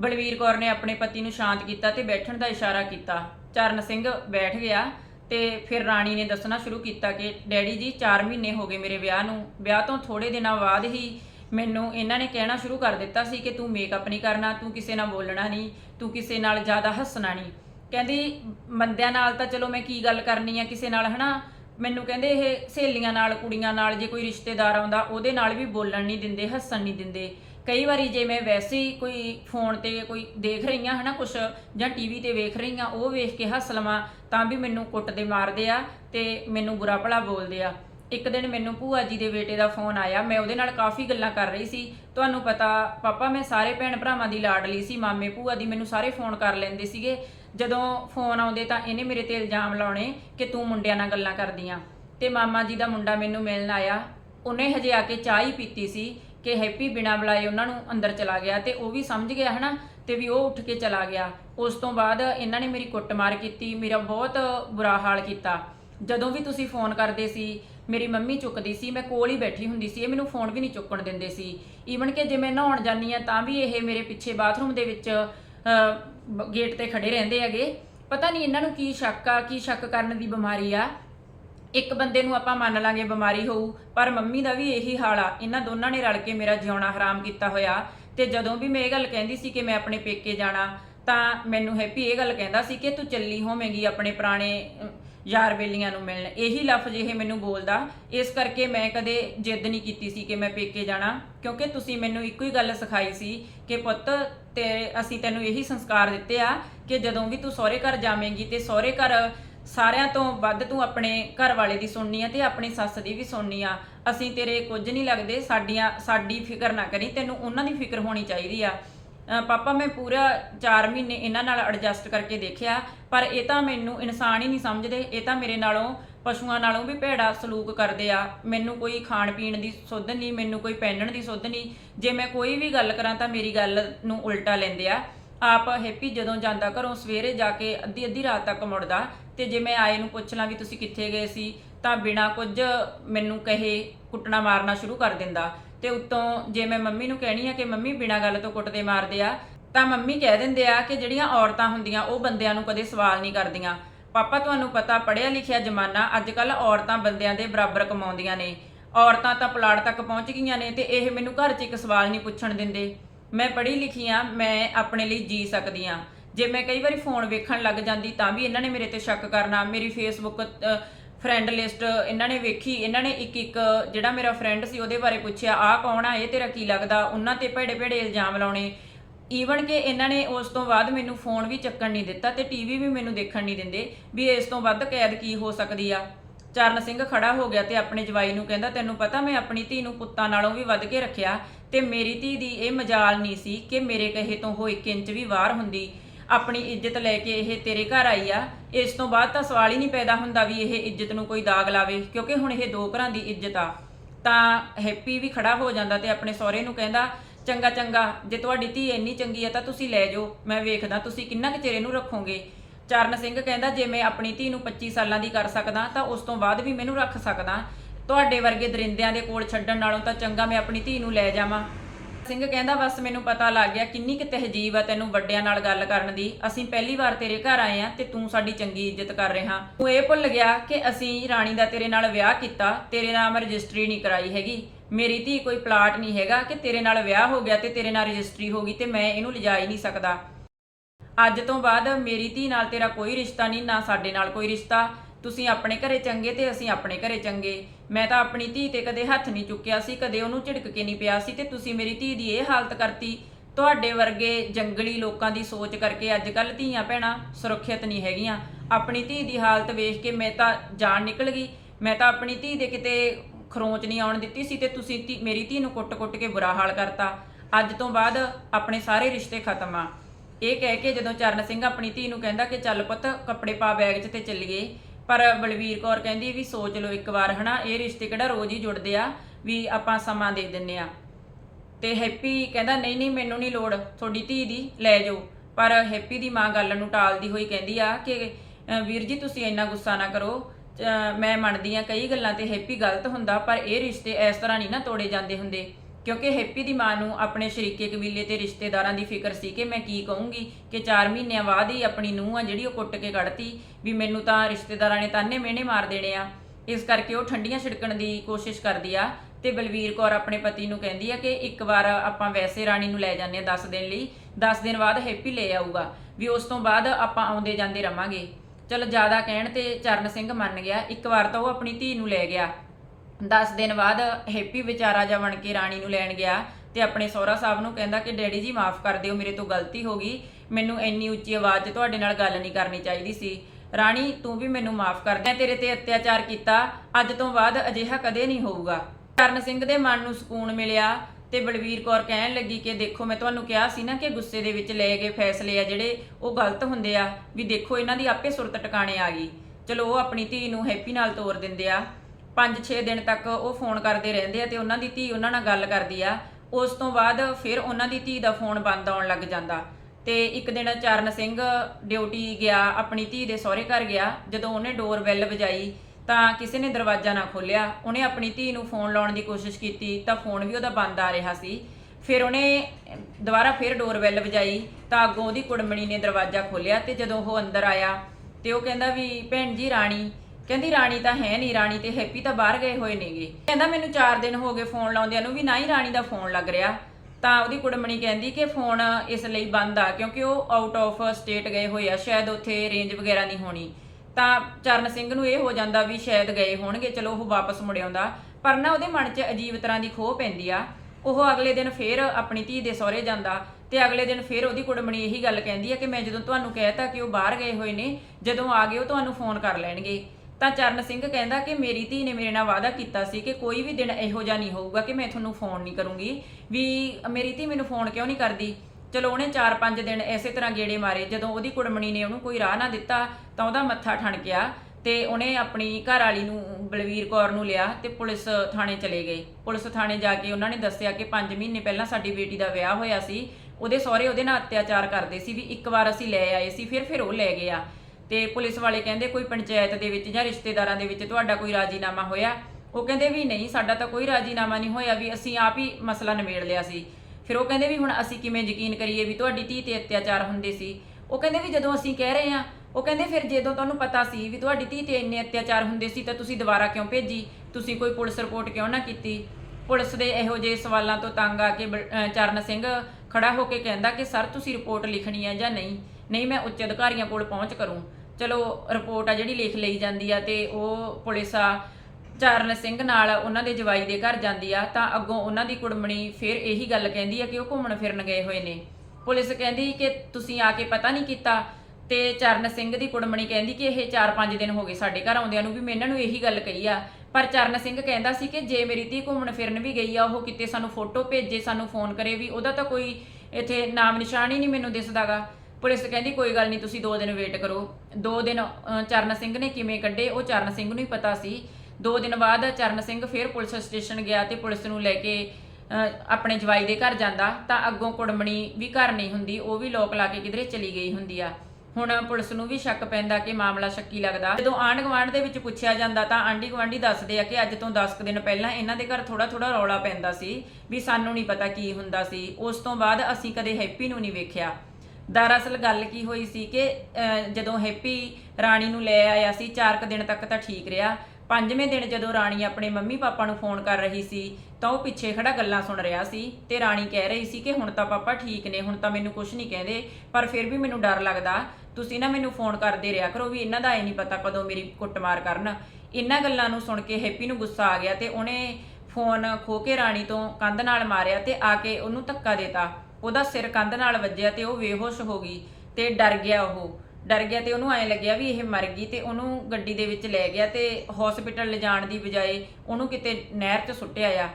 ਬਲਵੀਰ ਕੌਰ ਨੇ ਆਪਣੇ ਪਤੀ ਨੂੰ ਸ਼ਾਂਤ ਕੀਤਾ ਤੇ ਬੈਠਣ ਦਾ ਇਸ਼ਾਰਾ ਕੀਤਾ। ਚਰਨ ਸਿੰਘ ਬੈਠ ਗਿਆ ਤੇ ਫਿਰ ਰਾਣੀ ਨੇ ਦੱਸਣਾ ਸ਼ੁਰੂ ਕੀਤਾ ਕਿ, ਡੈਡੀ ਜੀ 4 ਮਹੀਨੇ ਹੋ ਗਏ ਮੇਰੇ ਵਿਆਹ ਨੂੰ। ਵਿਆਹ ਤੋਂ ਥੋੜੇ ਦਿਨਾਂ ਬਾਅਦ ਹੀ ਮੈਨੂੰ ਇਹਨਾਂ ਨੇ ਕਹਿਣਾ ਸ਼ੁਰੂ ਕਰ ਦਿੱਤਾ ਸੀ ਕਿ ਤੂੰ ਮੇਕਅਪ ਨਹੀਂ ਕਰਨਾ, ਤੂੰ ਕਿਸੇ ਨਾਲ ਬੋਲਣਾ ਨਹੀਂ, ਤੂੰ ਕਿਸੇ ਨਾਲ ਜ਼ਿਆਦਾ ਹੱਸਣਾ ਨਹੀਂ। ਕਹਿੰਦੀ ਬੰਦਿਆਂ ਨਾਲ ਤਾਂ ਚਲੋ ਮੈਂ ਕੀ ਗੱਲ ਕਰਨੀ ਆ ਕਿਸੇ ਨਾਲ, ਹਨਾ? ਮੈਨੂੰ ਕਹਿੰਦੇ, ਇਹ ਸਹੇਲੀਆਂ ਨਾਲ, ਕੁੜੀਆਂ ਨਾਲ ਜੇ ਕੋਈ ਰਿਸ਼ਤੇਦਾਰ ਆਉਂਦਾ, ਉਹਦੇ ਨਾਲ ਵੀ ਬੋਲਣ ਨਹੀਂ ਦਿੰਦੇ, ਹੱਸਣ ਨਹੀਂ ਦਿੰਦੇ। ਕਈ ਵਾਰੀ ਜੇ ਮੈਂ ਵੈਸੇ ਹੀ ਕੋਈ ਫੋਨ ਤੇ ਕੋਈ ਦੇਖ ਰਹੀ ਆ ਹਨਾ, ਕੁਛ ਜਾਂ ਟੀਵੀ ਤੇ ਵੇਖ ਰਹੀ ਹਾਂ, ਉਹ ਵੇਖ ਕੇ ਹੱਸ ਲਵਾਂ, ਤਾਂ ਵੀ ਮੈਨੂੰ ਕੁੱਟਦੇ ਮਾਰਦੇ ਆ ਤੇ ਮੈਨੂੰ ਬੁਰਾ ਭਲਾ ਬੋਲਦੇ ਆ। ਇੱਕ ਦਿਨ ਮੈਨੂੰ ਭੂਆ ਜੀ ਦੇ ਬੇਟੇ ਦਾ ਫੋਨ ਆਇਆ, ਮੈਂ ਉਹਦੇ ਨਾਲ ਕਾਫੀ ਗੱਲਾਂ ਕਰ ਰਹੀ ਸੀ। ਤੁਹਾਨੂੰ ਪਤਾ, ਪਾਪਾ, ਮੈਂ ਸਾਰੇ ਭੈਣ ਭਰਾਵਾਂ ਦੀ ਲਾਡਲੀ ਸੀ, ਮਾਮੇ ਭੂਆ ਦੀ ਮੈਨੂੰ ਸਾਰੇ ਫੋਨ ਕਰ ਲੈਂਦੇ ਸੀਗੇ। ਜਦੋਂ ਫੋਨ ਆਉਂਦੇ ਤਾਂ ਇਹਨੇ ਮੇਰੇ ਤੇ ਇਲਜ਼ਾਮ ਲਾਉਣੇ ਕਿ ਤੂੰ ਮੁੰਡਿਆਂ ਨਾਲ ਗੱਲਾਂ ਕਰਦੀਆਂ ਤੇ ਮਾਮਾ ਜੀ ਦਾ ਮੁੰਡਾ ਮੈਨੂੰ ਮਿਲਣ ਆਇਆ, ਉਹਨੇ ਹਜੇ ਆ ਕੇ ਚਾਹ ਹੀ ਪੀਤੀ ਸੀ। ਕਿ ਹੈਪੀ ਬਿਨਾ ਬੁਲਾਏ ਉਹਨਾਂ ਨੂੰ ਅੰਦਰ ਚਲਾ ਗਿਆ ਤੇ ਉਹ ਵੀ ਸਮਝ ਗਿਆ ਹਨਾ ਤੇ ਵੀ ਉਹ ਉੱਠ ਕੇ ਚਲਾ ਗਿਆ। ਉਸ ਤੋਂ ਬਾਅਦ ਇਹਨਾਂ ਨੇ ਮੇਰੀ ਕੁੱਟਮਾਰ ਕੀਤੀ, ਮੇਰਾ ਬਹੁਤ ਬੁਰਾ ਹਾਲ ਕੀਤਾ। ਜਦੋਂ ਵੀ ਤੁਸੀਂ ਫੋਨ ਕਰਦੇ ਸੀ, ਮੇਰੀ ਮੰਮੀ ਚੁੱਕਦੀ ਸੀ, ਮੈਂ ਕੋਲ ਹੀ ਬੈਠੀ ਹੁੰਦੀ ਸੀ, ਇਹ ਮੈਨੂੰ ਫੋਨ ਵੀ ਨਹੀਂ ਚੁੱਕਣ ਦਿੰਦੇ ਸੀ। ਈਵਨ ਕਿ ਜੇ ਮੈਂ ਨਹਾਉਣ ਜਾਂਦੀ ਆ ਤਾਂ ਵੀ ਇਹ ਮੇਰੇ ਪਿੱਛੇ ਬਾਥਰੂਮ ਦੇ ਵਿੱਚ ਗੇਟ ਤੇ ਖੜੇ ਰਹਿੰਦੇ ਹੈਗੇ। ਪਤਾ ਨਹੀਂ ਇਹਨਾਂ ਨੂੰ ਕੀ ਸ਼ੱਕ ਆ, ਕੀ ਸ਼ੱਕ ਕਰਨ ਦੀ ਬਿਮਾਰੀ ਆ। ਇੱਕ ਬੰਦੇ ਨੂੰ ਆਪਾਂ ਮੰਨ ਲਾਂਗੇ ਬਿਮਾਰੀ ਹੋਊ, ਪਰ ਮੰਮੀ ਦਾ ਵੀ ਇਹੀ ਹਾਲ ਆ। ਇਹਨਾਂ ਦੋਨਾਂ ਨੇ ਰਲ ਕੇ ਮੇਰਾ ਜਿਉਣਾ ਹਰਾਮ ਕੀਤਾ ਹੋਇਆ। ਤੇ ਜਦੋਂ ਵੀ ਮੈਂ ਇਹ ਗੱਲ ਕਹਿੰਦੀ ਸੀ ਕਿ ਮੈਂ ਆਪਣੇ ਪੇਕੇ ਜਾਣਾ, ਤਾਂ ਮੈਨੂੰ ਹੈਪੀ ਇਹ ਗੱਲ ਕਹਿੰਦਾ ਸੀ ਕਿ ਤੂੰ ਚੱਲੀ ਹੋਵੇਂਗੀ ਆਪਣੇ ਪੁਰਾਣੇ ਯਾਰ ਬੇਲੀਆਂ ਨੂੰ ਮਿਲਣ। ਇਹੀ ਲਫ਼ਜ਼ ਇਹ ਮੈਨੂੰ ਬੋਲਦਾ। ਇਸ ਕਰਕੇ ਮੈਂ ਕਦੇ ਜਿੱਦ ਨਹੀਂ ਕੀਤੀ ਸੀ ਕਿ ਮੈਂ ਪੇਕੇ ਜਾਣਾ, ਕਿਉਂਕਿ ਤੁਸੀਂ ਮੈਨੂੰ ਇੱਕੋ ਹੀ ਗੱਲ ਸਿਖਾਈ ਸੀ ਕਿ ਪੁੱਤ, ਤੇ ਅਸੀਂ ਤੈਨੂੰ ਇਹੀ ਸੰਸਕਾਰ ਦਿੱਤੇ ਆ ਕਿ ਜਦੋਂ ਵੀ ਤੂੰ ਸਹੁਰੇ ਘਰ ਜਾਵੇਂਗੀ ਤੇ ਸਹੁਰੇ ਘਰ ਸਾਰਿਆਂ ਤੋਂ ਵੱਧ ਤੂੰ ਆਪਣੇ ਘਰ ਵਾਲੇ ਦੀ ਸੁਣਨੀ ਆ ਤੇ ਆਪਣੀ ਸੱਸ ਦੀ ਵੀ ਸੁਣਨੀ ਆ। ਅਸੀਂ ਤੇਰੇ ਕੁਝ ਨਹੀਂ ਲੱਗਦੇ, ਸਾਡੀਆਂ, ਸਾਡੀ ਫਿਕਰ ਨਾ ਕਰੀ, ਤੈਨੂੰ ਉਹਨਾਂ ਦੀ ਫਿਕਰ ਹੋਣੀ ਚਾਹੀਦੀ ਆ। ਪਾਪਾ, ਮੈਂ ਪੂਰਾ 4 ਮਹੀਨੇ ਇਹਨਾਂ ਨਾਲ ਐਡਜਸਟ ਕਰਕੇ ਦੇਖਿਆ, ਪਰ ਇਹ ਤਾਂ ਮੈਨੂੰ ਇਨਸਾਨ ਹੀ ਨਹੀਂ ਸਮਝਦੇ, ਇਹ ਤਾਂ ਮੇਰੇ ਨਾਲੋਂ, ਪਸ਼ੂਆਂ ਨਾਲੋਂ ਵੀ ਭੈੜਾ ਸਲੂਕ ਕਰਦੇ ਆ। ਮੈਨੂੰ ਕੋਈ ਖਾਣ ਪੀਣ ਦੀ ਸੁੱਧ ਨਹੀਂ, ਮੈਨੂੰ ਕੋਈ ਪਹਿਨਣ ਦੀ ਸੁੱਧ ਨਹੀਂ। ਜੇ ਮੈਂ ਕੋਈ ਵੀ ਗੱਲ ਕਰਾਂ ਤਾਂ ਮੇਰੀ ਗੱਲ ਨੂੰ ਉਲਟਾ ਲੈਂਦੇ ਆ। ਆਪ ਹੈਪੀ ਜਦੋਂ ਜਾਂਦਾ ਘਰੋਂ ਸਵੇਰੇ ਜਾ ਕੇ ਅੱਧੀ ਅੱਧੀ ਰਾਤ ਤੱਕ ਮੁੜਦਾ ਤੇ ਜੇ ਮੈਂ ਆਏ ਨੂੰ ਪੁੱਛ ਲਾਂ ਵੀ ਤੁਸੀਂ ਕਿੱਥੇ ਗਏ ਸੀ, ਤਾਂ ਬਿਨਾਂ ਕੁਝ ਮੈਨੂੰ ਕਹੇ ਕੁੱਟਣਾ ਮਾਰਨਾ ਸ਼ੁਰੂ ਕਰ ਦਿੰਦਾ। ਤੇ ਉੱਤੋਂ ਜੇ ਮੈਂ ਮੰਮੀ ਨੂੰ ਕਹਿਣੀ ਆ ਕਿ ਮੰਮੀ ਬਿਨਾਂ ਗੱਲ ਤੋਂ ਕੁੱਟਦੇ ਮਾਰਦੇ ਆ, ਤਾਂ ਮੰਮੀ ਕਹਿ ਦਿੰਦੇ ਆ ਕਿ ਜਿਹੜੀਆਂ ਔਰਤਾਂ ਹੁੰਦੀਆਂ ਉਹ ਬੰਦਿਆਂ ਨੂੰ ਕਦੇ ਸਵਾਲ ਨਹੀਂ ਕਰਦੀਆਂ। ਪਾਪਾ, ਤੁਹਾਨੂੰ ਪਤਾ ਪੜਿਆ ਲਿਖਿਆ ਜ਼ਮਾਨਾ ਅੱਜ ਕੱਲ ਔਰਤਾਂ ਬੰਦਿਆਂ ਦੇ ਬਰਾਬਰ ਕਮਾਉਂਦੀਆਂ ਨੇ। ਔਰਤਾਂ ਤਾਂ ਪਲਾੜ ਤੱਕ ਪਹੁੰਚ ਗਈਆਂ ਨੇ ਤੇ ਇਹ ਮੈਨੂੰ ਘਰ 'ਚ ਇੱਕ ਸਵਾਲ ਨਹੀਂ ਪੁੱਛਣ ਦਿੰਦੇ। ਮੈਂ ਪੜ੍ਹੀ ਲਿਖੀ ਆ, ਮੈਂ ਆਪਣੇ ਲਈ ਜੀ ਸਕਦੀ ਆ। ਜੇ ਮੈਂ ਕਈ ਵਾਰੀ ਫੋਨ ਵੇਖਣ ਲੱਗ ਜਾਂਦੀ ਤਾਂ ਵੀ ਇਹਨਾਂ ਨੇ ਮੇਰੇ ਤੇ ਸ਼ੱਕ ਕਰਨਾ, ਮੇਰੀ ਫੇਸਬੁੱਕ ਫਰੈਂਡ ਲਿਸਟ ਇਹਨਾਂ ਨੇ ਵੇਖੀ, ਇਹਨਾਂ ਨੇ ਇੱਕ ਇੱਕ ਜਿਹੜਾ ਮੇਰਾ ਫਰੈਂਡ ਸੀ ਉਹਦੇ ਬਾਰੇ ਪੁੱਛਿਆ, ਆਹ ਕੌਣ ਆ? ਇਹ ਤੇਰਾ ਕੀ ਲੱਗਦਾ? ਉਹਨਾਂ ਤੇ ਭੇੜੇ ਭੇੜੇ ਇਲਜ਼ਾਮ ਲਾਉਣੇ। ਈਵਨ ਕਿ ਇਹਨਾਂ ਨੇ ਉਸ ਤੋਂ ਬਾਅਦ ਮੈਨੂੰ ਫੋਨ ਵੀ ਚੱਕਣ ਨਹੀਂ ਦਿੱਤਾ ਤੇ ਟੀਵੀ ਵੀ ਮੈਨੂੰ ਦੇਖਣ ਨਹੀਂ ਦਿੰਦੇ ਵੀ ਇਸ ਤੋਂ ਵੱਧ ਕੈਦ ਕੀ ਹੋ ਸਕਦੀ ਆ। ਚਰਨ ਸਿੰਘ ਖੜਾ ਹੋ ਗਿਆ ਤੇ ਆਪਣੇ ਜਵਾਈ ਨੂੰ ਕਹਿੰਦਾ, ਤੈਨੂੰ ਪਤਾ ਮੈਂ ਆਪਣੀ ਧੀ ਨੂੰ ਪੁੱਤਾਂ ਨਾਲੋਂ ਵੀ ਵੱਧ ਕੇ ਰੱਖਿਆ ਤੇ ਮੇਰੀ ਧੀ ਦੀ ਇਹ ਮਜਾਲ ਨਹੀਂ ਸੀ ਕਿ ਮੇਰੇ ਕਹੇ ਤੋਂ ਉਹ 1 ਇੰਚ ਵੀ ਬਾਹਰ ਹੁੰਦੀ। ਆਪਣੀ ਇੱਜ਼ਤ ਲੈ ਕੇ ਇਹ ਤੇਰੇ ਘਰ ਆਈ ਆ। ਇਸ ਤੋਂ ਬਾਅਦ ਤਾਂ ਸਵਾਲ ਹੀ ਨਹੀਂ ਪੈਦਾ ਹੁੰਦਾ ਵੀ ਇਹ ਇੱਜ਼ਤ ਨੂੰ ਕੋਈ ਦਾਗ ਲਾਵੇ, ਕਿਉਂਕਿ ਹੁਣ ਇਹ ਦੋ ਘਰਾਂ ਦੀ ਇੱਜ਼ਤ ਆ। ਤਾਂ ਹੈਪੀ ਵੀ ਖੜਾ ਹੋ ਜਾਂਦਾ ਤੇ ਆਪਣੇ ਸਹੁਰੇ ਨੂੰ ਕਹਿੰਦਾ, ਚੰਗਾ ਚੰਗਾ, ਜੇ ਤੁਹਾਡੀ ਧੀ ਇੰਨੀ ਚੰਗੀ ਆ ਤਾਂ ਤੁਸੀਂ ਲੈ ਜਾਓ। ਮੈਂ ਵੇਖਦਾ ਤੁਸੀਂ ਕਿੰਨਾ ਕੁ ਚਿਰ ਇਹਨੂੰ ਰੱਖੋਗੇ। ਚਰਨ ਸਿੰਘ ਕਹਿੰਦਾ, ਜੇ ਮੈਂ ਆਪਣੀ ਧੀ ਨੂੰ 25 ਸਾਲਾਂ ਦੀ ਕਰ ਸਕਦਾ, ਤਾਂ ਉਸ ਤੋਂ ਬਾਅਦ ਵੀ ਮੈਨੂੰ ਰੱਖ ਸਕਦਾ। ਤੁਹਾਡੇ ਵਰਗੇ ਦਰਿੰਦਿਆਂ ਦੇ ਕੋਲ ਛੱਡਣ ਨਾਲੋਂ ਤਾਂ ਚੰਗਾ ਮੈਂ ਆਪਣੀ ਧੀ ਨੂੰ ਲੈ ਜਾਵਾਂ। ਸਿੰਘ ਕਹਿੰਦਾ, ਬਸ ਮੈਨੂੰ ਪਤਾ ਲੱਗ ਗਿਆ, ਕਿੰਨੀ ਕੁ ਤਹਿਜੀਬ ਆ ਤੈਨੂੰ ਵੱਡਿਆਂ ਨਾਲ ਗੱਲ ਕਰਨ ਦੀ। ਅਸੀਂ ਪਹਿਲੀ ਵਾਰ ਤੇਰੇ ਘਰ ਆਏ ਆ ਤੇ ਤੂੰ ਸਾਡੀ ਚੰਗੀ ਇੱਜ਼ਤ ਕਰ ਰਿਹਾ। ਤੂੰ ਇਹ ਭੁੱਲ ਗਿਆ ਕਿ ਅਸੀਂ ਰਾਣੀ ਦਾ ਤੇਰੇ ਨਾਲ ਵਿਆਹ ਕੀਤਾ, ਤੇਰੇ ਨਾਮ ਰਜਿਸਟਰੀ ਨਹੀਂ ਕਰਾਈ ਹੈਗੀ। ਮੇਰੀ ਧੀ ਕੋਈ ਪਲਾਟ ਨਹੀਂ ਹੈਗਾ ਕਿ ਤੇਰੇ ਨਾਲ ਵਿਆਹ ਹੋ ਗਿਆ ਤੇ ਤੇਰੇ ਨਾਲ ਰਜਿਸਟਰੀ ਹੋ ਗਈ ਤੇ ਮੈਂ ਇਹਨੂੰ ਲਿਜਾ ਹੀ ਨਹੀਂ ਸਕਦਾ। ਅੱਜ ਤੋਂ ਬਾਅਦ ਮੇਰੀ ਧੀ ਨਾਲ ਤੇਰਾ ਕੋਈ ਰਿਸ਼ਤਾ ਨਹੀਂ, ਨਾ ਸਾਡੇ ਨਾਲ ਕੋਈ ਰਿਸ਼ਤਾ। ਤੁਸੀਂ ਆਪਣੇ ਘਰੇ ਚੰਗੇ ਤੇ ਅਸੀਂ ਆਪਣੇ ਘਰੇ ਚੰਗੇ। ਮੈਂ ਤਾਂ ਆਪਣੀ ਧੀ ਤੇ ਕਦੇ ਹੱਥ ਨਹੀਂ ਚੁੱਕਿਆ ਸੀ, ਕਦੇ ਉਹਨੂੰ ਝਿੜਕ ਕੇ ਨਹੀਂ ਪਿਆ ਸੀ ਤੇ ਤੁਸੀਂ ਮੇਰੀ ਧੀ ਦੀ ਇਹ ਹਾਲਤ ਕਰਤੀ। ਤੁਹਾਡੇ ਵਰਗੇ ਜੰਗਲੀ ਲੋਕਾਂ ਦੀ ਸੋਚ ਕਰਕੇ ਅੱਜ ਕੱਲ ਧੀਆਂ ਭੈਣਾਂ ਸੁਰੱਖਿਅਤ ਨਹੀਂ ਹੈਗੀਆਂ। ਆਪਣੀ ਧੀ ਦੀ ਹਾਲਤ ਵੇਖ ਕੇ ਮੈਂ ਤਾਂ ਜਾਨ ਨਿਕਲ ਗਈ। ਮੈਂ ਤਾਂ ਆਪਣੀ ਧੀ ਦੇ ਕਿਤੇ ਖਰੋਂਚ ਨਹੀਂ ਆਉਣ ਦਿੱਤੀ ਸੀ ਤੇ ਤੁਸੀਂ ਧੀ- ਮੇਰੀ ਧੀ ਨੂੰ ਕੁੱਟ-ਕੁੱਟ ਕੇ ਬੁਰਾ ਹਾਲ ਕਰਤਾ। ਅੱਜ ਤੋਂ ਬਾਅਦ ਆਪਣੇ ਸਾਰੇ ਰਿਸ਼ਤੇ ਖਤਮ ਆ। ਇਹ ਕਹਿ ਕੇ ਜਦੋਂ ਚਰਨ ਸਿੰਘ ਆਪਣੀ ਧੀ ਨੂੰ ਕਹਿੰਦਾ ਕਿ ਚੱਲ ਪੁੱਤ, ਕੱਪੜੇ ਪਾ ਬੈਗ 'ਚ ਤੇ ਚੱਲੀਏ। ਪਰ ਬਲਵੀਰ ਕੌਰ ਕਹਿੰਦੀ ਵੀ ਸੋਚ ਲਓ ਇੱਕ ਵਾਰ, ਹਨਾ, ਇਹ ਰਿਸ਼ਤੇ ਕਿਹੜਾ ਰੋਜ਼ ਹੀ ਜੁੜਦੇ ਆ, ਵੀ ਆਪਾਂ ਸਮਾਂ ਦੇ ਦਿੰਨੇ ਆ। ਤੇ ਹੈਪੀ ਕਹਿੰਦਾ, ਨਹੀਂ ਨਹੀਂ, ਮੈਨੂੰ ਨਹੀਂ ਲੋੜ ਤੁਹਾਡੀ ਧੀ ਦੀ, ਲੈ ਜਾਓ। ਪਰ ਹੈਪੀ ਦੀ ਮਾਂ ਗੱਲ ਨੂੰ ਟਾਲਦੀ ਹੋਈ ਕਹਿੰਦੀ ਆ ਕਿ ਵੀਰ ਜੀ, ਤੁਸੀਂ ਇੰਨਾ ਗੁੱਸਾ ਨਾ ਕਰੋ। ਮੈਂ ਮੰਨਦੀ ਆ ਕਈ ਗੱਲਾਂ ਤੇ ਹੈਪੀ ਗਲਤ ਹੁੰਦਾ, ਪਰ ਇਹ ਰਿਸ਼ਤੇ ਇਸ ਤਰ੍ਹਾਂ ਨਹੀਂ ਨਾ ਤੋੜੇ ਜਾਂਦੇ ਹੁੰਦੇ। ਕਿਉਂਕਿ ਹੈਪੀ ਦੀ ਮਾਂ ਨੂੰ ਆਪਣੇ ਸ਼ਰੀਕੇ ਕਬੀਲੇ ਤੇ ਰਿਸ਼ਤੇਦਾਰਾਂ ਦੀ ਫਿਕਰ ਸੀ ਕਿ ਮੈਂ ਕੀ ਕਹੂੰਗੀ ਕਿ 4 ਮਹੀਨਿਆਂ ਬਾਅਦ ਹੀ ਆਪਣੀ ਨੂੰਹ ਆ ਜਿਹੜੀ ਉਹ ਕੁੱਟ ਕੇ ਕੱਢਤੀ, ਵੀ ਮੈਨੂੰ ਤਾਂ ਰਿਸ਼ਤੇਦਾਰਾਂ ਨੇ ਤਾਨੇ ਮਿਹਣੇ ਮਾਰ ਦੇਣੇ ਆ। ਇਸ ਕਰਕੇ ਉਹ ਠੰਡੀਆਂ ਛਿੜਕਣ ਦੀ ਕੋਸ਼ਿਸ਼ ਕਰਦੀ ਆ ਤੇ ਬਲਵੀਰ ਕੌਰ ਆਪਣੇ ਪਤੀ ਨੂੰ ਕਹਿੰਦੀ ਆ ਕਿ ਇੱਕ ਵਾਰ ਆਪਾਂ ਵੈਸੇ ਰਾਣੀ ਨੂੰ ਲੈ ਜਾਂਦੇ ਆ 10 ਦਿਨ ਲਈ 10 ਦਿਨ ਬਾਅਦ ਹੈਪੀ ਲੈ ਆਊਗਾ, ਵੀ ਉਸ ਤੋਂ ਬਾਅਦ ਆਪਾਂ ਆਉਂਦੇ ਜਾਂਦੇ ਰਵਾਂਗੇ। ਚਲ ਜ਼ਿਆਦਾ ਕਹਿਣ ਤੇ ਚਰਨ ਸਿੰਘ ਮੰਨ ਗਿਆ, ਇੱਕ ਵਾਰ ਤਾਂ ਉਹ ਆਪਣੀ ਧੀ ਨੂੰ ਲੈ ਗਿਆ। 10 ਦਿਨ ਬਾਅਦ ਹੈਪੀ ਵਿਚਾਰਾ ਜਾ ਬਣ ਕੇ ਰਾਣੀ ਨੂੰ ਲੈਣ ਗਿਆ ਤੇ ਆਪਣੇ ਸਹੁਰਾ ਸਾਹਿਬ ਨੂੰ ਕਹਿੰਦਾ ਕਿ ਡੈਡੀ ਜੀ ਮਾਫ ਕਰ ਦਿਓ, ਮੇਰੇ ਤੋਂ ਗਲਤੀ ਹੋ ਗਈ। ਮੈਨੂੰ ਇੰਨੀ ਉੱਚੀ ਆਵਾਜ਼ 'ਚ ਤੁਹਾਡੇ ਨਾਲ ਗੱਲ ਨਹੀਂ ਕਰਨੀ ਚਾਹੀਦੀ ਸੀ। ਰਾਣੀ, ਤੂੰ ਵੀ ਮੈਨੂੰ ਮਾਫ ਕਰ ਦੇ ਤੇਰੇ ਤੇ ਅਤਿਆਚਾਰ ਕੀਤਾ। ਅੱਜ ਤੋਂ ਬਾਅਦ ਅਜਿਹਾ ਕਦੇ ਨਹੀਂ ਹੋਊਗਾ। ਚਰਨ ਸਿੰਘ ਦੇ ਮਨ ਨੂੰ ਸਕੂਨ ਮਿਲਿਆ ਤੇ ਬਲਵੀਰ ਕੌਰ ਕਹਿਣ ਲੱਗੀ ਕਿ ਦੇਖੋ, ਮੈਂ ਤੁਹਾਨੂੰ ਕਿਹਾ ਸੀ ਨਾ ਕਿ ਗੁੱਸੇ ਦੇ ਵਿੱਚ ਲਏ ਗਏ ਫੈਸਲੇ ਆ ਜਿਹੜੇ ਉਹ ਗਲਤ ਹੁੰਦੇ ਆ, ਵੀ ਦੇਖੋ ਇਹਨਾਂ ਦੀ ਆਪੇ ਸੁਰਤ ਟਿਕਾਣੇ ਆ ਗਈ। ਚਲੋ, ਉਹ ਆਪਣੀ ਧੀ ਨੂੰ ਹੈਪੀ ਨਾਲ ਤੋਰ ਦਿੰਦੇ ਆ। 5-6 ਦਿਨ ਤੱਕ ਉਹ ਫੋਨ ਕਰਦੇ ਰਹਿੰਦੇ ਆ ਤੇ ਉਹਨਾਂ ਦੀ ਧੀ ਉਹਨਾਂ ਨਾਲ ਗੱਲ ਕਰਦੀ ਆ। ਉਸ ਤੋਂ ਬਾਅਦ ਫਿਰ ਉਹਨਾਂ ਦੀ ਧੀ ਦਾ ਫੋਨ ਬੰਦ ਆਉਣ ਲੱਗ ਜਾਂਦਾ। ਤੇ ਇੱਕ ਦਿਨ ਚਰਨ ਸਿੰਘ ਡਿਊਟੀ ਗਿਆ, ਆਪਣੀ ਧੀ ਦੇ ਸਹੁਰੇ ਘਰ ਗਿਆ। ਜਦੋਂ ਉਹਨੇ ਡੋਰ ਬੈਲ ਵਜਾਈ ਤਾਂ ਕਿਸੇ ਨੇ ਦਰਵਾਜ਼ਾ ਨਾ ਖੋਲ੍ਹਿਆ। ਉਹਨੇ ਆਪਣੀ ਧੀ ਨੂੰ ਫੋਨ ਲਾਉਣ ਦੀ ਕੋਸ਼ਿਸ਼ ਕੀਤੀ ਤਾਂ ਫੋਨ ਵੀ ਉਹਦਾ ਬੰਦ ਆ ਰਿਹਾ ਸੀ। ਫਿਰ ਉਹਨੇ ਦੁਬਾਰਾ ਫਿਰ ਡੋਰ ਬੈਲ ਵਜਾਈ ਤਾਂ ਅੱਗੋਂ ਉਹਦੀ ਕੁੜਮਣੀ ਨੇ ਦਰਵਾਜ਼ਾ ਖੋਲ੍ਹਿਆ ਤੇ ਜਦੋਂ ਉਹ ਅੰਦਰ ਆਇਆ ਤੇ ਉਹ ਕਹਿੰਦਾ ਵੀ ਭੈਣ ਜੀ ਰਾਣੀ ਕਹਿੰਦੀ, ਰਾਣੀ ਤਾਂ ਹੈ ਨਹੀਂ, ਰਾਣੀ ਤੇ ਹੈਪੀ ਤਾਂ ਬਾਹਰ ਗਏ ਹੋਏ ਨੇਗੇ। ਕਹਿੰਦਾ, ਮੈਨੂੰ 4 ਦਿਨ ਹੋ ਗਏ ਫੋਨ ਲਾਉਂਦਿਆਂ ਨੂੰ ਵੀ ਨਾ ਹੀ ਰਾਣੀ ਦਾ ਫੋਨ ਲੱਗ ਰਿਹਾ। ਤਾਂ ਉਹਦੀ ਕੁੜਮਣੀ ਕਹਿੰਦੀ ਕਿ ਫੋਨ ਇਸ ਲਈ ਬੰਦ ਆ, ਕਿਉਂਕਿ ਉਹ ਆਊਟ ਆਫ ਸਟੇਟ ਗਏ ਹੋਏ ਆ, ਸ਼ਾਇਦ ਉੱਥੇ ਰੇਂਜ ਵਗੈਰਾ ਨਹੀਂ ਹੋਣੀ। ਤਾਂ ਚਰਨ ਸਿੰਘ ਨੂੰ ਇਹ ਹੋ ਜਾਂਦਾ ਵੀ ਸ਼ਾਇਦ ਗਏ ਹੋਣਗੇ, ਚਲੋ ਉਹ ਵਾਪਸ ਮੁੜ ਆਉਂਦਾ। ਪਰ ਨਾ ਉਹਦੇ ਮਨ 'ਚ ਅਜੀਬ ਤਰ੍ਹਾਂ ਦੀ ਖੋਹ ਪੈਂਦੀ ਆ। ਉਹ ਅਗਲੇ ਦਿਨ ਫੇਰ ਆਪਣੀ ਧੀ ਦੇ ਸਹੁਰੇ ਜਾਂਦਾ ਤੇ ਅਗਲੇ ਦਿਨ ਫੇਰ ਉਹਦੀ ਕੁੜਮਣੀ ਇਹੀ ਗੱਲ ਕਹਿੰਦੀ ਆ ਕਿ ਮੈਂ ਜਦੋਂ ਤੁਹਾਨੂੰ ਕਹਿਤਾ ਕਿ ਉਹ ਬਾਹਰ ਗਏ ਹੋਏ ਨੇ, ਜਦੋਂ ਆ ਗਏ ਉਹ ਤੁਹਾਨੂੰ ਫੋਨ ਕਰ ਲੈਣਗੇ। ਤਾਂ ਚਰਨ ਸਿੰਘ ਕਹਿੰਦਾ ਕਿ ਮੇਰੀ ਧੀ ਨੇ ਮੇਰੇ ਨਾਲ ਵਾਅਦਾ ਕੀਤਾ ਸੀ ਕਿ ਕੋਈ ਵੀ ਦਿਨ ਇਹੋ ਜਿਹਾ ਨਹੀਂ ਹੋਊਗਾ ਕਿ ਮੈਂ ਤੁਹਾਨੂੰ ਫੋਨ ਨਹੀਂ ਕਰੂੰਗੀ, ਵੀ ਮੇਰੀ ਧੀ ਮੈਨੂੰ ਫੋਨ ਕਿਉਂ ਨਹੀਂ ਕਰਦੀ? ਚਲੋ ਉਹਨੇ 4-5 ਦਿਨ ਐਸੇ ਤਰ੍ਹਾਂ ਗੇੜੇ ਮਾਰੇ, ਜਦੋਂ ਉਹਦੀ ਕੁੜਮਣੀ ਨੇ ਉਹਨੂੰ ਕੋਈ ਰਾਹ ਨਾ ਦਿੱਤਾ, ਤਾਂ ਉਹਦਾ ਮੱਥਾ ਠਣਕਿਆ ਤੇ ਉਹਨੇ ਆਪਣੀ ਘਰ ਵਾਲੀ ਨੂੰ, ਬਲਵੀਰ ਕੌਰ ਨੂੰ ਲਿਆ ਤੇ ਪੁਲਿਸ ਥਾਣੇ ਚਲੇ ਗਏ। ਪੁਲਿਸ ਥਾਣੇ ਜਾ ਕੇ ਉਹਨਾਂ ਨੇ ਦੱਸਿਆ ਕਿ 5 ਮਹੀਨੇ ਪਹਿਲਾਂ ਸਾਡੀ ਬੇਟੀ ਦਾ ਵਿਆਹ ਹੋਇਆ ਸੀ, ਉਹਦੇ ਸਹੁਰੇ ਉਹਦੇ ਨਾਲ ਅਤਿਆਚਾਰ ਕਰਦੇ ਸੀ ਵੀ ਇੱਕ ਵਾਰ ਅਸੀਂ ਲੈ ਆਏ ਸੀ ਫਿਰ ਫਿਰ ਉਹ ਲੈ ਗਿਆ। ਤੇ ਪੁਲਿਸ ਵਾਲੇ ਕਹਿੰਦੇ ਕੋਈ ਪੰਚਾਇਤ ਦੇ ਵਿੱਚ ਜਾਂ ਰਿਸ਼ਤੇਦਾਰਾਂ ਦੇ ਵਿੱਚ ਤੁਹਾਡਾ ਕੋਈ ਰਾਜੀਨਾਮਾ ਹੋਇਆ? ਉਹ ਕਹਿੰਦੇ ਵੀ ਨਹੀਂ, ਸਾਡਾ ਤਾਂ ਕੋਈ ਰਾਜੀਨਾਮਾ ਨਹੀਂ ਹੋਇਆ ਵੀ ਅਸੀਂ ਆਪ ਹੀ ਮਸਲਾ ਨਿਬੇੜ ਲਿਆ ਸੀ। ਫਿਰ ਉਹ ਕਹਿੰਦੇ ਵੀ ਹੁਣ ਅਸੀਂ ਕਿਵੇਂ ਯਕੀਨ ਕਰੀਏ ਵੀ ਤੁਹਾਡੀ ਧੀ ਤੇ ਅਤਿਆਚਾਰ ਹੁੰਦੇ ਸੀ? ਉਹ ਕਹਿੰਦੇ ਵੀ ਜਦੋਂ ਅਸੀਂ ਕਹਿ ਰਹੇ ਹਾਂ, ਉਹ ਕਹਿੰਦੇ ਫਿਰ ਜਦੋਂ ਤੁਹਾਨੂੰ ਪਤਾ ਸੀ ਵੀ ਤੁਹਾਡੀ ਧੀ ਤੇ ਇੰਨੇ ਅਤਿਆਚਾਰ ਹੁੰਦੇ ਸੀ ਤਾਂ ਤੁਸੀਂ ਦੁਬਾਰਾ ਕਿਉਂ ਭੇਜੀ? ਤੁਸੀਂ ਕੋਈ ਪੁਲਿਸ ਰਿਪੋਰਟ ਕਿਉਂ ਨਾ ਕੀਤੀ? ਪੁਲਿਸ ਦੇ ਇਹੋ ਜਿਹੇ ਸਵਾਲਾਂ ਤੋਂ ਤੰਗ ਆ ਕੇ ਬ- ਚਰਨ ਸਿੰਘ ਖੜਾ ਹੋ ਕੇ ਕਹਿੰਦਾ ਕਿ, ਸਰ, ਤੁਸੀਂ ਰਿਪੋਰਟ ਲਿਖਣੀ ਹੈ ਜਾਂ ਨਹੀਂ? ਨਹੀਂ, ਮੈਂ ਉੱਚ ਅਧਿਕਾਰੀਆਂ ਕੋਲ ਪਹੁੰਚ ਕਰੂੰ। ਚਲੋ, ਰਿਪੋਰਟ ਆ ਜਿਹੜੀ ਲਿਖ ਲਈ ਜਾਂਦੀ ਆ ਤੇ ਉਹ ਪੁਲਿਸ ਆ, ਚਰਨ ਸਿੰਘ ਨਾਲ ਉਹਨਾਂ ਦੇ ਜਵਾਈ ਦੇ ਘਰ ਜਾਂਦੀ ਆ, ਤਾਂ ਅੱਗੋਂ ਉਹਨਾਂ ਦੀ ਕੁੜਮਣੀ ਫਿਰ ਇਹੀ ਗੱਲ ਕਹਿੰਦੀ ਆ ਕਿ ਉਹ ਘੁੰਮਣ ਫਿਰਨ ਗਏ ਹੋਏ ਨੇ। ਪੁਲਿਸ ਕਹਿੰਦੀ ਕਿ ਤੁਸੀਂ ਆ ਕੇ ਪਤਾ ਨਹੀਂ ਕੀਤਾ ਤੇ ਚਰਨ ਸਿੰਘ ਦੀ ਕੁੜਮਣੀ ਕਹਿੰਦੀ ਕਿ ਇਹ 4-5 ਦਿਨ ਹੋ ਗਏ ਸਾਡੇ ਘਰ ਆਉਂਦਿਆਂ ਨੂੰ ਵੀ ਮੈਂ ਇਹਨਾਂ ਨੂੰ ਇਹੀ ਗੱਲ ਕਹੀ ਆ। ਪਰ ਚਰਨ ਸਿੰਘ ਕਹਿੰਦਾ ਸੀ ਕਿ ਜੇ ਮੇਰੀ ਧੀ ਘੁੰਮਣ ਫਿਰਨ ਵੀ ਗਈ ਆ, ਉਹ ਕਿਤੇ ਸਾਨੂੰ ਫੋਟੋ ਭੇਜੇ, ਸਾਨੂੰ ਫੋਨ ਕਰੇ ਵੀ, ਉਹਦਾ ਤਾਂ ਕੋਈ ਇੱਥੇ ਨਾਮ ਨਿਸ਼ਾਨ ਹੀ ਨਹੀਂ ਮੈਨੂੰ ਦਿਸਦਾਗਾ। ਪੁਲਿਸ ਕਹਿੰਦੀ ਕੋਈ ਗੱਲ ਨਹੀਂ ਤੁਸੀਂ 2 ਦਿਨ ਵੇਟ ਕਰੋ। 2 ਦਿਨ ਅ, ਚਰਨ ਸਿੰਘ ਨੇ ਕਿਵੇਂ ਕੱਢੇ ਉਹ ਚਰਨ ਸਿੰਘ ਨੂੰ ਹੀ ਪਤਾ ਸੀ। 2 ਦਿਨ ਬਾਅਦ ਚਰਨ ਸਿੰਘ ਫਿਰ ਪੁਲਿਸ ਸਟੇਸ਼ਨ ਗਿਆ ਤੇ ਪੁਲਿਸ ਨੂੰ ਲੈ ਕੇ ਅਹ, ਆਪਣੇ ਜਵਾਈ ਦੇ ਘਰ ਜਾਂਦਾ। ਤਾਂ ਅੱਗੋਂ ਕੁੜਮਣੀ ਵੀ ਘਰ ਨਹੀਂ ਹੁੰਦੀ ਉਹ ਵੀ ਲੋਕ ਲਾ ਕੇ ਕਿਧਰੇ ਚਲੀ ਗਈ ਹੁੰਦੀ ਆ। ਹੁਣ ਪੁਲਿਸ ਨੂੰ ਵੀ ਸ਼ੱਕ ਪੈਂਦਾ ਕਿ ਮਾਮਲਾ ਸ਼ੱਕੀ ਲੱਗਦਾ। ਜਦੋਂ ਆਂਢ ਗੁਆਂਢ ਦੇ ਵਿੱਚ ਪੁੱਛਿਆ ਜਾਂਦਾ ਤਾਂ ਆਂਢੀ ਗੁਆਂਢੀ ਦੱਸਦੇ ਆ ਕਿ ਅੱਜ ਤੋਂ 10 ਕੁ ਦਿਨ ਪਹਿਲਾਂ ਇਹਨਾਂ ਦੇ ਘਰ ਥੋੜਾ ਥੋੜਾ ਰੌਲਾ ਪੈਂਦਾ ਸੀ ਵੀ ਸਾਨੂੰ ਨਹੀਂ ਪਤਾ ਕੀ ਹੁੰਦਾ ਸੀ। ਉਸ ਤੋਂ ਬਾਅਦ ਅਸੀਂ ਕਦੇ ਹੈਪੀ ਨੂੰ ਨਹੀਂ ਵੇਖਿਆ। ਦਰਅਸਲ ਗੱਲ ਕੀ ਹੋਈ ਸੀ ਕਿ ਅਹ, ਜਦੋਂ ਹੈਪੀ ਰਾਣੀ ਨੂੰ ਲੈ ਆਇਆ ਸੀ 4 ਕੁ ਦਿਨ ਤੱਕ ਤਾਂ ਠੀਕ ਰਿਹਾ। ਪੰਜਵੇਂ ਦਿਨ ਜਦੋਂ ਰਾਣੀ ਆਪਣੇ ਮੰਮੀ ਪਾਪਾ ਨੂੰ ਫੋਨ ਕਰ ਰਹੀ ਸੀ ਤਾਂ ਉਹ ਪਿੱਛੇ ਖੜਾ ਗੱਲਾਂ ਸੁਣ ਰਿਹਾ ਸੀ ਤੇ ਰਾਣੀ ਕਹਿ ਰਹੀ ਸੀ ਕਿ ਹੁਣ ਤਾਂ ਪਾਪਾ ਠੀਕ ਨੇ ਹੁਣ ਤਾਂ ਮੈਨੂੰ ਕੁਝ ਨਹੀਂ ਕਹਿੰਦੇ ਪਰ ਫਿਰ ਵੀ ਮੈਨੂੰ ਡਰ ਲੱਗਦਾ। ਤੁਸੀਂ ਨਾ ਮੈਨੂੰ ਫੋਨ ਕਰਦੇ ਰਿਹਾ ਕਰੋ ਵੀ ਇਹਨਾਂ ਦਾ ਇਹ ਨਹੀਂ ਪਤਾ ਕਦੋਂ ਮੇਰੀ ਕੁੱਟਮਾਰ ਕਰਨ। ਇਹਨਾਂ ਗੱਲਾਂ ਨੂੰ ਸੁਣ ਕੇ ਹੈਪੀ ਨੂੰ ਗੁੱਸਾ ਆ ਗਿਆ ਤੇ ਉਹਨੇ ਫੋਨ ਖੋ ਕੇ ਰਾਣੀ ਤੋਂ ਕੰਧ ਨਾਲ ਮਾਰਿਆ ਤੇ ਆ ਕੇ ਉਹਨੂੰ ਧੱਕਾ ਦੇਤਾ। ਉਹਦਾ ਸਿਰ ਕੰਧ ਨਾਲ ਵੱਜਿਆ ਤੇ ਉਹ ਬੇਹੋਸ਼ ਹੋ ਗਈ ਤੇ ਡਰ ਗਿਆ ਉਹ। ਡਰ ਗਿਆ ਤੇ ਉਹਨੂੰ ਐਂ ਲੱਗਿਆ ਵੀ ਇਹ ਮਰ ਗਈ ਤੇ ਉਹਨੂੰ ਗੱਡੀ ਦੇ ਵਿੱਚ ਲੈ ਗਿਆ ਤੇ ਹਸਪੀਟਲ ਲਿਜਾਣ ਦੀ ਬਜਾਏ ਉਹਨੂੰ ਕਿਤੇ ਨਹਿਰ 'ਚ ਸੁੱਟਿਆ ਆ।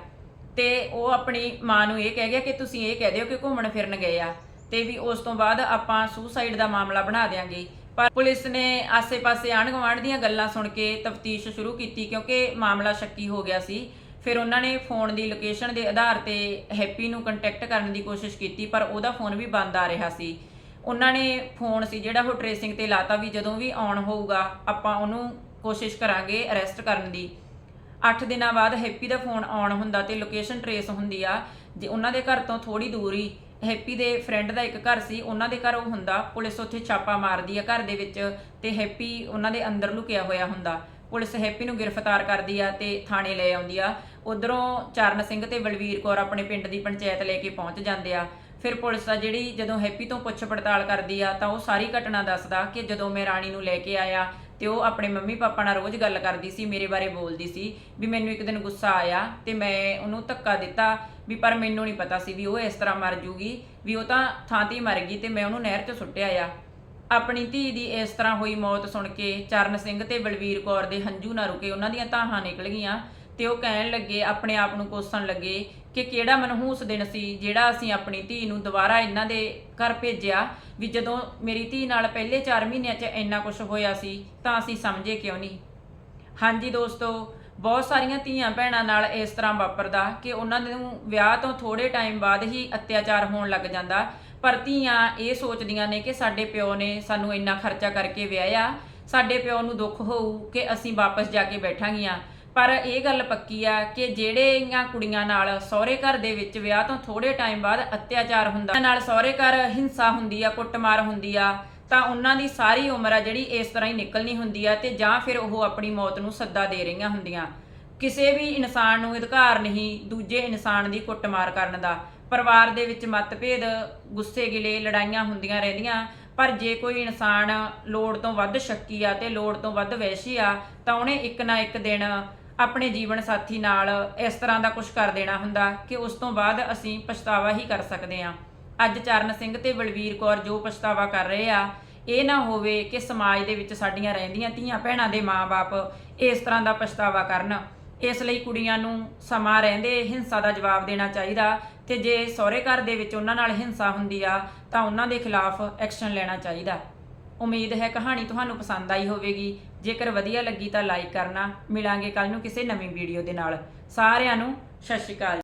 ਤੇ ਉਹ ਆਪਣੀ ਮਾਂ ਨੂੰ ਇਹ ਕਹਿ ਗਿਆ ਕਿ ਤੁਸੀਂ ਇਹ ਕਹਿ ਦਿਓ ਕਿ ਘੁੰਮਣ ਫਿਰਨ ਗਏ ਆ ਤੇ ਵੀ ਉਸ ਤੋਂ ਬਾਅਦ ਆਪਾਂ ਸੁਸਾਈਡ ਦਾ ਮਾਮਲਾ ਬਣਾ ਦਿਆਂਗੇ। ਪਰ ਪੁਲਿਸ ਨੇ ਆਸੇ-ਪਾਸੇ ਆਂਢ ਗੁਆਂਢ ਦੀਆਂ ਗੱਲਾਂ ਸੁਣ ਕੇ ਤਫਤੀਸ਼ ਸ਼ੁਰੂ ਕੀਤੀ ਕਿਉਂਕਿ ਮਾਮਲਾ ਸ਼ੱਕੀ ਹੋ ਗਿਆ ਸੀ। ਫਿਰ ਉਹਨਾਂ ਨੇ ਫੋਨ ਦੀ ਲੋਕੇਸ਼ਨ ਦੇ ਆਧਾਰ ਤੇ ਹੈਪੀ ਨੂੰ ਕੰਟੈਕਟ ਕਰਨ ਦੀ ਕੋਸ਼ਿਸ਼ ਕੀਤੀ, ਪਰ ਉਹਦਾ ਫੋਨ ਵੀ ਬੰਦ ਆ ਰਿਹਾ ਸੀ। ਉਹਨਾਂ ਨੇ ਫੋਨ ਸੀ ਜਿਹੜਾ ਉਹ ਟ੍ਰੇਸਿੰਗ ਤੇ ਲਾਤਾ ਵੀ ਜਦੋਂ ਵੀ ਆਨ ਹੋਊਗਾ, ਆਪਾਂ ਉਹਨੂੰ ਕੋਸ਼ਿਸ਼ ਕਰਾਂਗੇ ਅਰੈਸਟ ਕਰਨ ਦੀ। 8 ਦਿਨਾਂ ਬਾਅਦ ਹੈਪੀ ਦਾ ਫੋਨ ਆਨ ਹੁੰਦਾ ਤੇ ਲੋਕੇਸ਼ਨ ਟਰੇਸ ਹੁੰਦੀ ਆ, ਜੇ ਉਹਨਾਂ ਦੇ ਘਰ ਤੋਂ ਥੋੜੀ ਦੂਰ ਹੀ ਹੈਪੀ ਦੇ ਫਰੈਂਡ ਦਾ ਇੱਕ ਘਰ ਸੀ, ਉਹਨਾਂ ਦੇ ਘਰ ਉਹ ਹੁੰਦਾ, ਪੁਲਿਸ ਉੱਥੇ ਛਾਪਾ ਮਾਰਦੀ ਆ ਘਰ ਦੇ ਵਿੱਚ ਤੇ ਹੈਪੀ ਉਹਨਾਂ ਦੇ ਅੰਦਰ ਲੁਕਿਆ ਹੋਇਆ ਹੁੰਦਾ। ਪੁਲਿਸ ਹੈਪੀ ਨੂੰ ਗ੍ਰਿਫਤਾਰ ਕਰਦੀ ਆ ਤੇ ਥਾਣੇ ਲੈ ਆਉਂਦੀ ਆ। ਉਧਰੋਂ ਚਰਨ ਸਿੰਘ ਤੇ ਬਲਵੀਰ ਕੌਰ ਆਪਣੇ ਪਿੰਡ ਦੀ ਪੰਚਾਇਤ ਲੈ ਕੇ ਪਹੁੰਚ ਜਾਂਦੇ ਆ। ਫਿਰ ਪੁਲਿਸ ਆ ਜਿਹੜੀ ਜਦੋਂ ਹੈਪੀ ਤੋਂ ਪੁੱਛ ਪੜਤਾਲ ਕਰਦੀ ਆ, ਤਾਂ ਉਹ ਸਾਰੀ ਘਟਨਾ ਦੱਸਦਾ ਕਿ ਜਦੋਂ ਮੈਂ ਰਾਣੀ ਨੂੰ ਲੈ ਕੇ ਆਇਆ ਤੇ ਉਹ ਆਪਣੇ ਮੰਮੀ ਪਾਪਾ ਨਾਲ ਰੋਜ਼ ਗੱਲ ਕਰਦੀ ਸੀ, ਮੇਰੇ ਬਾਰੇ ਬੋਲਦੀ ਸੀ ਵੀ ਮੈਨੂੰ ਇੱਕ ਦਿਨ ਗੁੱਸਾ ਆਇਆ ਤੇ ਮੈਂ ਉਹਨੂੰ ਧੱਕਾ ਦਿੱਤਾ ਵੀ ਪਰ ਮੈਨੂੰ ਨਹੀਂ ਪਤਾ ਸੀ ਵੀ ਉਹ ਇਸ ਤਰ੍ਹਾਂ ਮਰ ਜੂਗੀ, ਵੀ ਉਹ ਤਾਂ ਥਾਂ ਤੇ ਮਰ ਗਈ ਤੇ ਮੈਂ ਉਹਨੂੰ ਨਹਿਰ 'ਚ ਸੁੱਟਿਆ ਆ। ਆਪਣੀ ਧੀ ਦੀ ਇਸ ਤਰ੍ਹਾਂ ਹੋਈ ਮੌਤ ਸੁਣ ਕੇ ਚਰਨ ਸਿੰਘ ਤੇ ਬਲਵੀਰ ਕੌਰ ਦੇ ਹੰਝੂ ਨਾ ਰੁਕੇ, ਉਹਨਾਂ ਦੀਆਂ ਤਾਹਾਂ ਨਿਕਲ ਗਈਆਂ ਤੇ ਉਹ ਕਹਿਣ ਲੱਗੇ, ਆਪਣੇ ਆਪ ਨੂੰ ਕੋਸਣ ਲੱਗੇ ਕਿ ਕਿਹੜਾ ਮਨਹੂਸ ਦਿਨ ਸੀ ਜਿਹੜਾ ਅਸੀਂ ਆਪਣੀ ਧੀ ਨੂੰ ਦੁਬਾਰਾ ਇਹਨਾਂ ਦੇ ਘਰ ਭੇਜਿਆ, ਵੀ ਜਦੋਂ ਮੇਰੀ ਧੀ ਨਾਲ ਪਹਿਲੇ 4 ਮਹੀਨਿਆਂ 'ਚ ਇੰਨਾ ਕੁਝ ਹੋਇਆ ਸੀ, ਤਾਂ ਅਸੀਂ ਸਮਝੇ ਕਿਉਂ ਨਹੀਂ? ਹਾਂਜੀ ਦੋਸਤੋ, ਬਹੁਤ ਸਾਰੀਆਂ ਧੀਆਂ ਭੈਣਾਂ ਨਾਲ ਇਸ ਤਰ੍ਹਾਂ ਵਾਪਰਦਾ ਕਿ ਉਹਨਾਂ ਨੂੰ ਵਿਆਹ ਤੋਂ ਥੋੜੇ ਟਾਈਮ ਬਾਅਦ ਹੀ ਅਤਿਆਚਾਰ ਹੋਣ ਲੱਗ ਜਾਂਦਾ। ਪਰ ਧੀਆਂ ਇਹ ਸੋਚਦੀਆਂ ਨੇ ਕਿ ਸਾਡੇ ਪਿਓ ਨੇ ਸਾਨੂੰ ਇੰਨਾ ਖਰਚਾ ਕਰਕੇ ਵਿਆਹਿਆ, ਸਾਡੇ ਪਿਓ ਨੂੰ ਦੁੱਖ ਹੋਊ ਕਿ ਅਸੀਂ ਵਾਪਸ ਜਾ ਕੇ ਬੈਠਾਂਗੀਆਂ। ਪਰ ਇਹ ਗੱਲ ਪੱਕੀ ਆ ਕਿ ਜਿਹੜੀਆਂ ਕੁੜੀਆਂ ਨਾਲ ਸਹੁਰੇ ਘਰ ਦੇ ਵਿੱਚ ਵਿਆਹ ਤੋਂ ਥੋੜੇ ਟਾਈਮ ਬਾਅਦ ਅਤਿਆਚਾਰ ਹੁੰਦਾ, ਨਾਲ ਸਹੁਰੇ ਘਰ ਹਿੰਸਾ ਹੁੰਦੀ ਆ, ਕੁੱਟਮਾਰ ਹੁੰਦੀ ਆ, ਤਾਂ ਉਹਨਾਂ ਦੀ ਸਾਰੀ ਉਮਰ ਆ ਜਿਹੜੀ ਇਸ ਤਰ੍ਹਾਂ ਹੀ ਨਿਕਲਣੀ ਹੁੰਦੀ ਆ ਤੇ ਜਾਂ ਫਿਰ ਉਹ ਆਪਣੀ ਮੌਤ ਨੂੰ ਸੱਦਾ ਦੇ ਰਹੀਆਂ ਹੁੰਦੀਆਂ। ਕਿਸੇ ਵੀ ਇਨਸਾਨ ਨੂੰ ਅਧਿਕਾਰ ਨਹੀਂ ਦੂਜੇ ਇਨਸਾਨ ਦੀ ਕੁੱਟਮਾਰ ਕਰਨ ਦਾ। ਪਰਿਵਾਰ ਦੇ ਵਿੱਚ ਮਤਭੇਦ, ਗੁੱਸੇ ਗਿਲੇ, ਲੜਾਈਆਂ ਹੁੰਦੀਆਂ ਰਹਿੰਦੀਆਂ, ਪਰ ਜੇ ਕੋਈ ਇਨਸਾਨ ਲੋੜ ਤੋਂ ਵੱਧ ਸ਼ੱਕੀ ਆ ਤੇ ਲੋੜ ਤੋਂ ਵੱਧ ਵੈਸ਼ੀ ਆ, ਤਾਂ ਉਹਨੇ ਇੱਕ ਨਾ ਇੱਕ ਦਿਨ ਆਪਣੇ ਜੀਵਨ ਸਾਥੀ ਨਾਲ ਇਸ ਤਰ੍ਹਾਂ ਦਾ ਕੁਝ ਕਰ ਦੇਣਾ ਹੁੰਦਾ ਕਿ ਉਸ ਤੋਂ ਬਾਅਦ ਅਸੀਂ ਪਛਤਾਵਾ ਹੀ ਕਰ ਸਕਦੇ ਹਾਂ। ਅੱਜ ਚਰਨ ਸਿੰਘ ਤੇ ਬਲਵੀਰ ਕੌਰ ਜੋ ਪਛਤਾਵਾ ਕਰ ਰਹੇ ਆ, ਇਹ ਨਾ ਹੋਵੇ ਕਿ ਸਮਾਜ ਦੇ ਵਿੱਚ ਸਾਡੀਆਂ ਰਹਿੰਦੀਆਂ ਧੀਆਂ ਭੈਣਾਂ ਦੇ ਮਾਪੇ ਇਸ ਤਰ੍ਹਾਂ ਦਾ ਪਛਤਾਵਾ ਕਰਨ। ਇਸ ਲਈ ਕੁੜੀਆਂ ਨੂੰ ਸਮਾਂ ਰਹਿੰਦੇ ਹਿੰਸਾ ਦਾ ਜਵਾਬ ਦੇਣਾ ਚਾਹੀਦਾ ਤੇ ਜੇ ਸਹੁਰੇ ਘਰ ਦੇ ਵਿੱਚ ਉਹਨਾਂ ਨਾਲ ਹਿੰਸਾ ਹੁੰਦੀ ਆ, ਤਾਂ ਉਹਨਾਂ ਦੇ ਖਿਲਾਫ ਐਕਸ਼ਨ ਲੈਣਾ ਚਾਹੀਦਾ। ਉਮੀਦ ਹੈ ਕਹਾਣੀ ਤੁਹਾਨੂੰ ਪਸੰਦ ਆਈ ਹੋਵੇਗੀ। ਜੇਕਰ ਵਧੀਆ ਲੱਗੀ ਤਾਂ ਲਾਈਕ ਕਰਨਾ। ਮਿਲਾਂਗੇ ਕੱਲ ਨੂੰ ਕਿਸੇ ਨਵੀਂ ਵੀਡੀਓ ਦੇ ਨਾਲ। ਸਾਰਿਆਂ ਨੂੰ ਸਤਿ ਸ਼੍ਰੀ ਅਕਾਲ।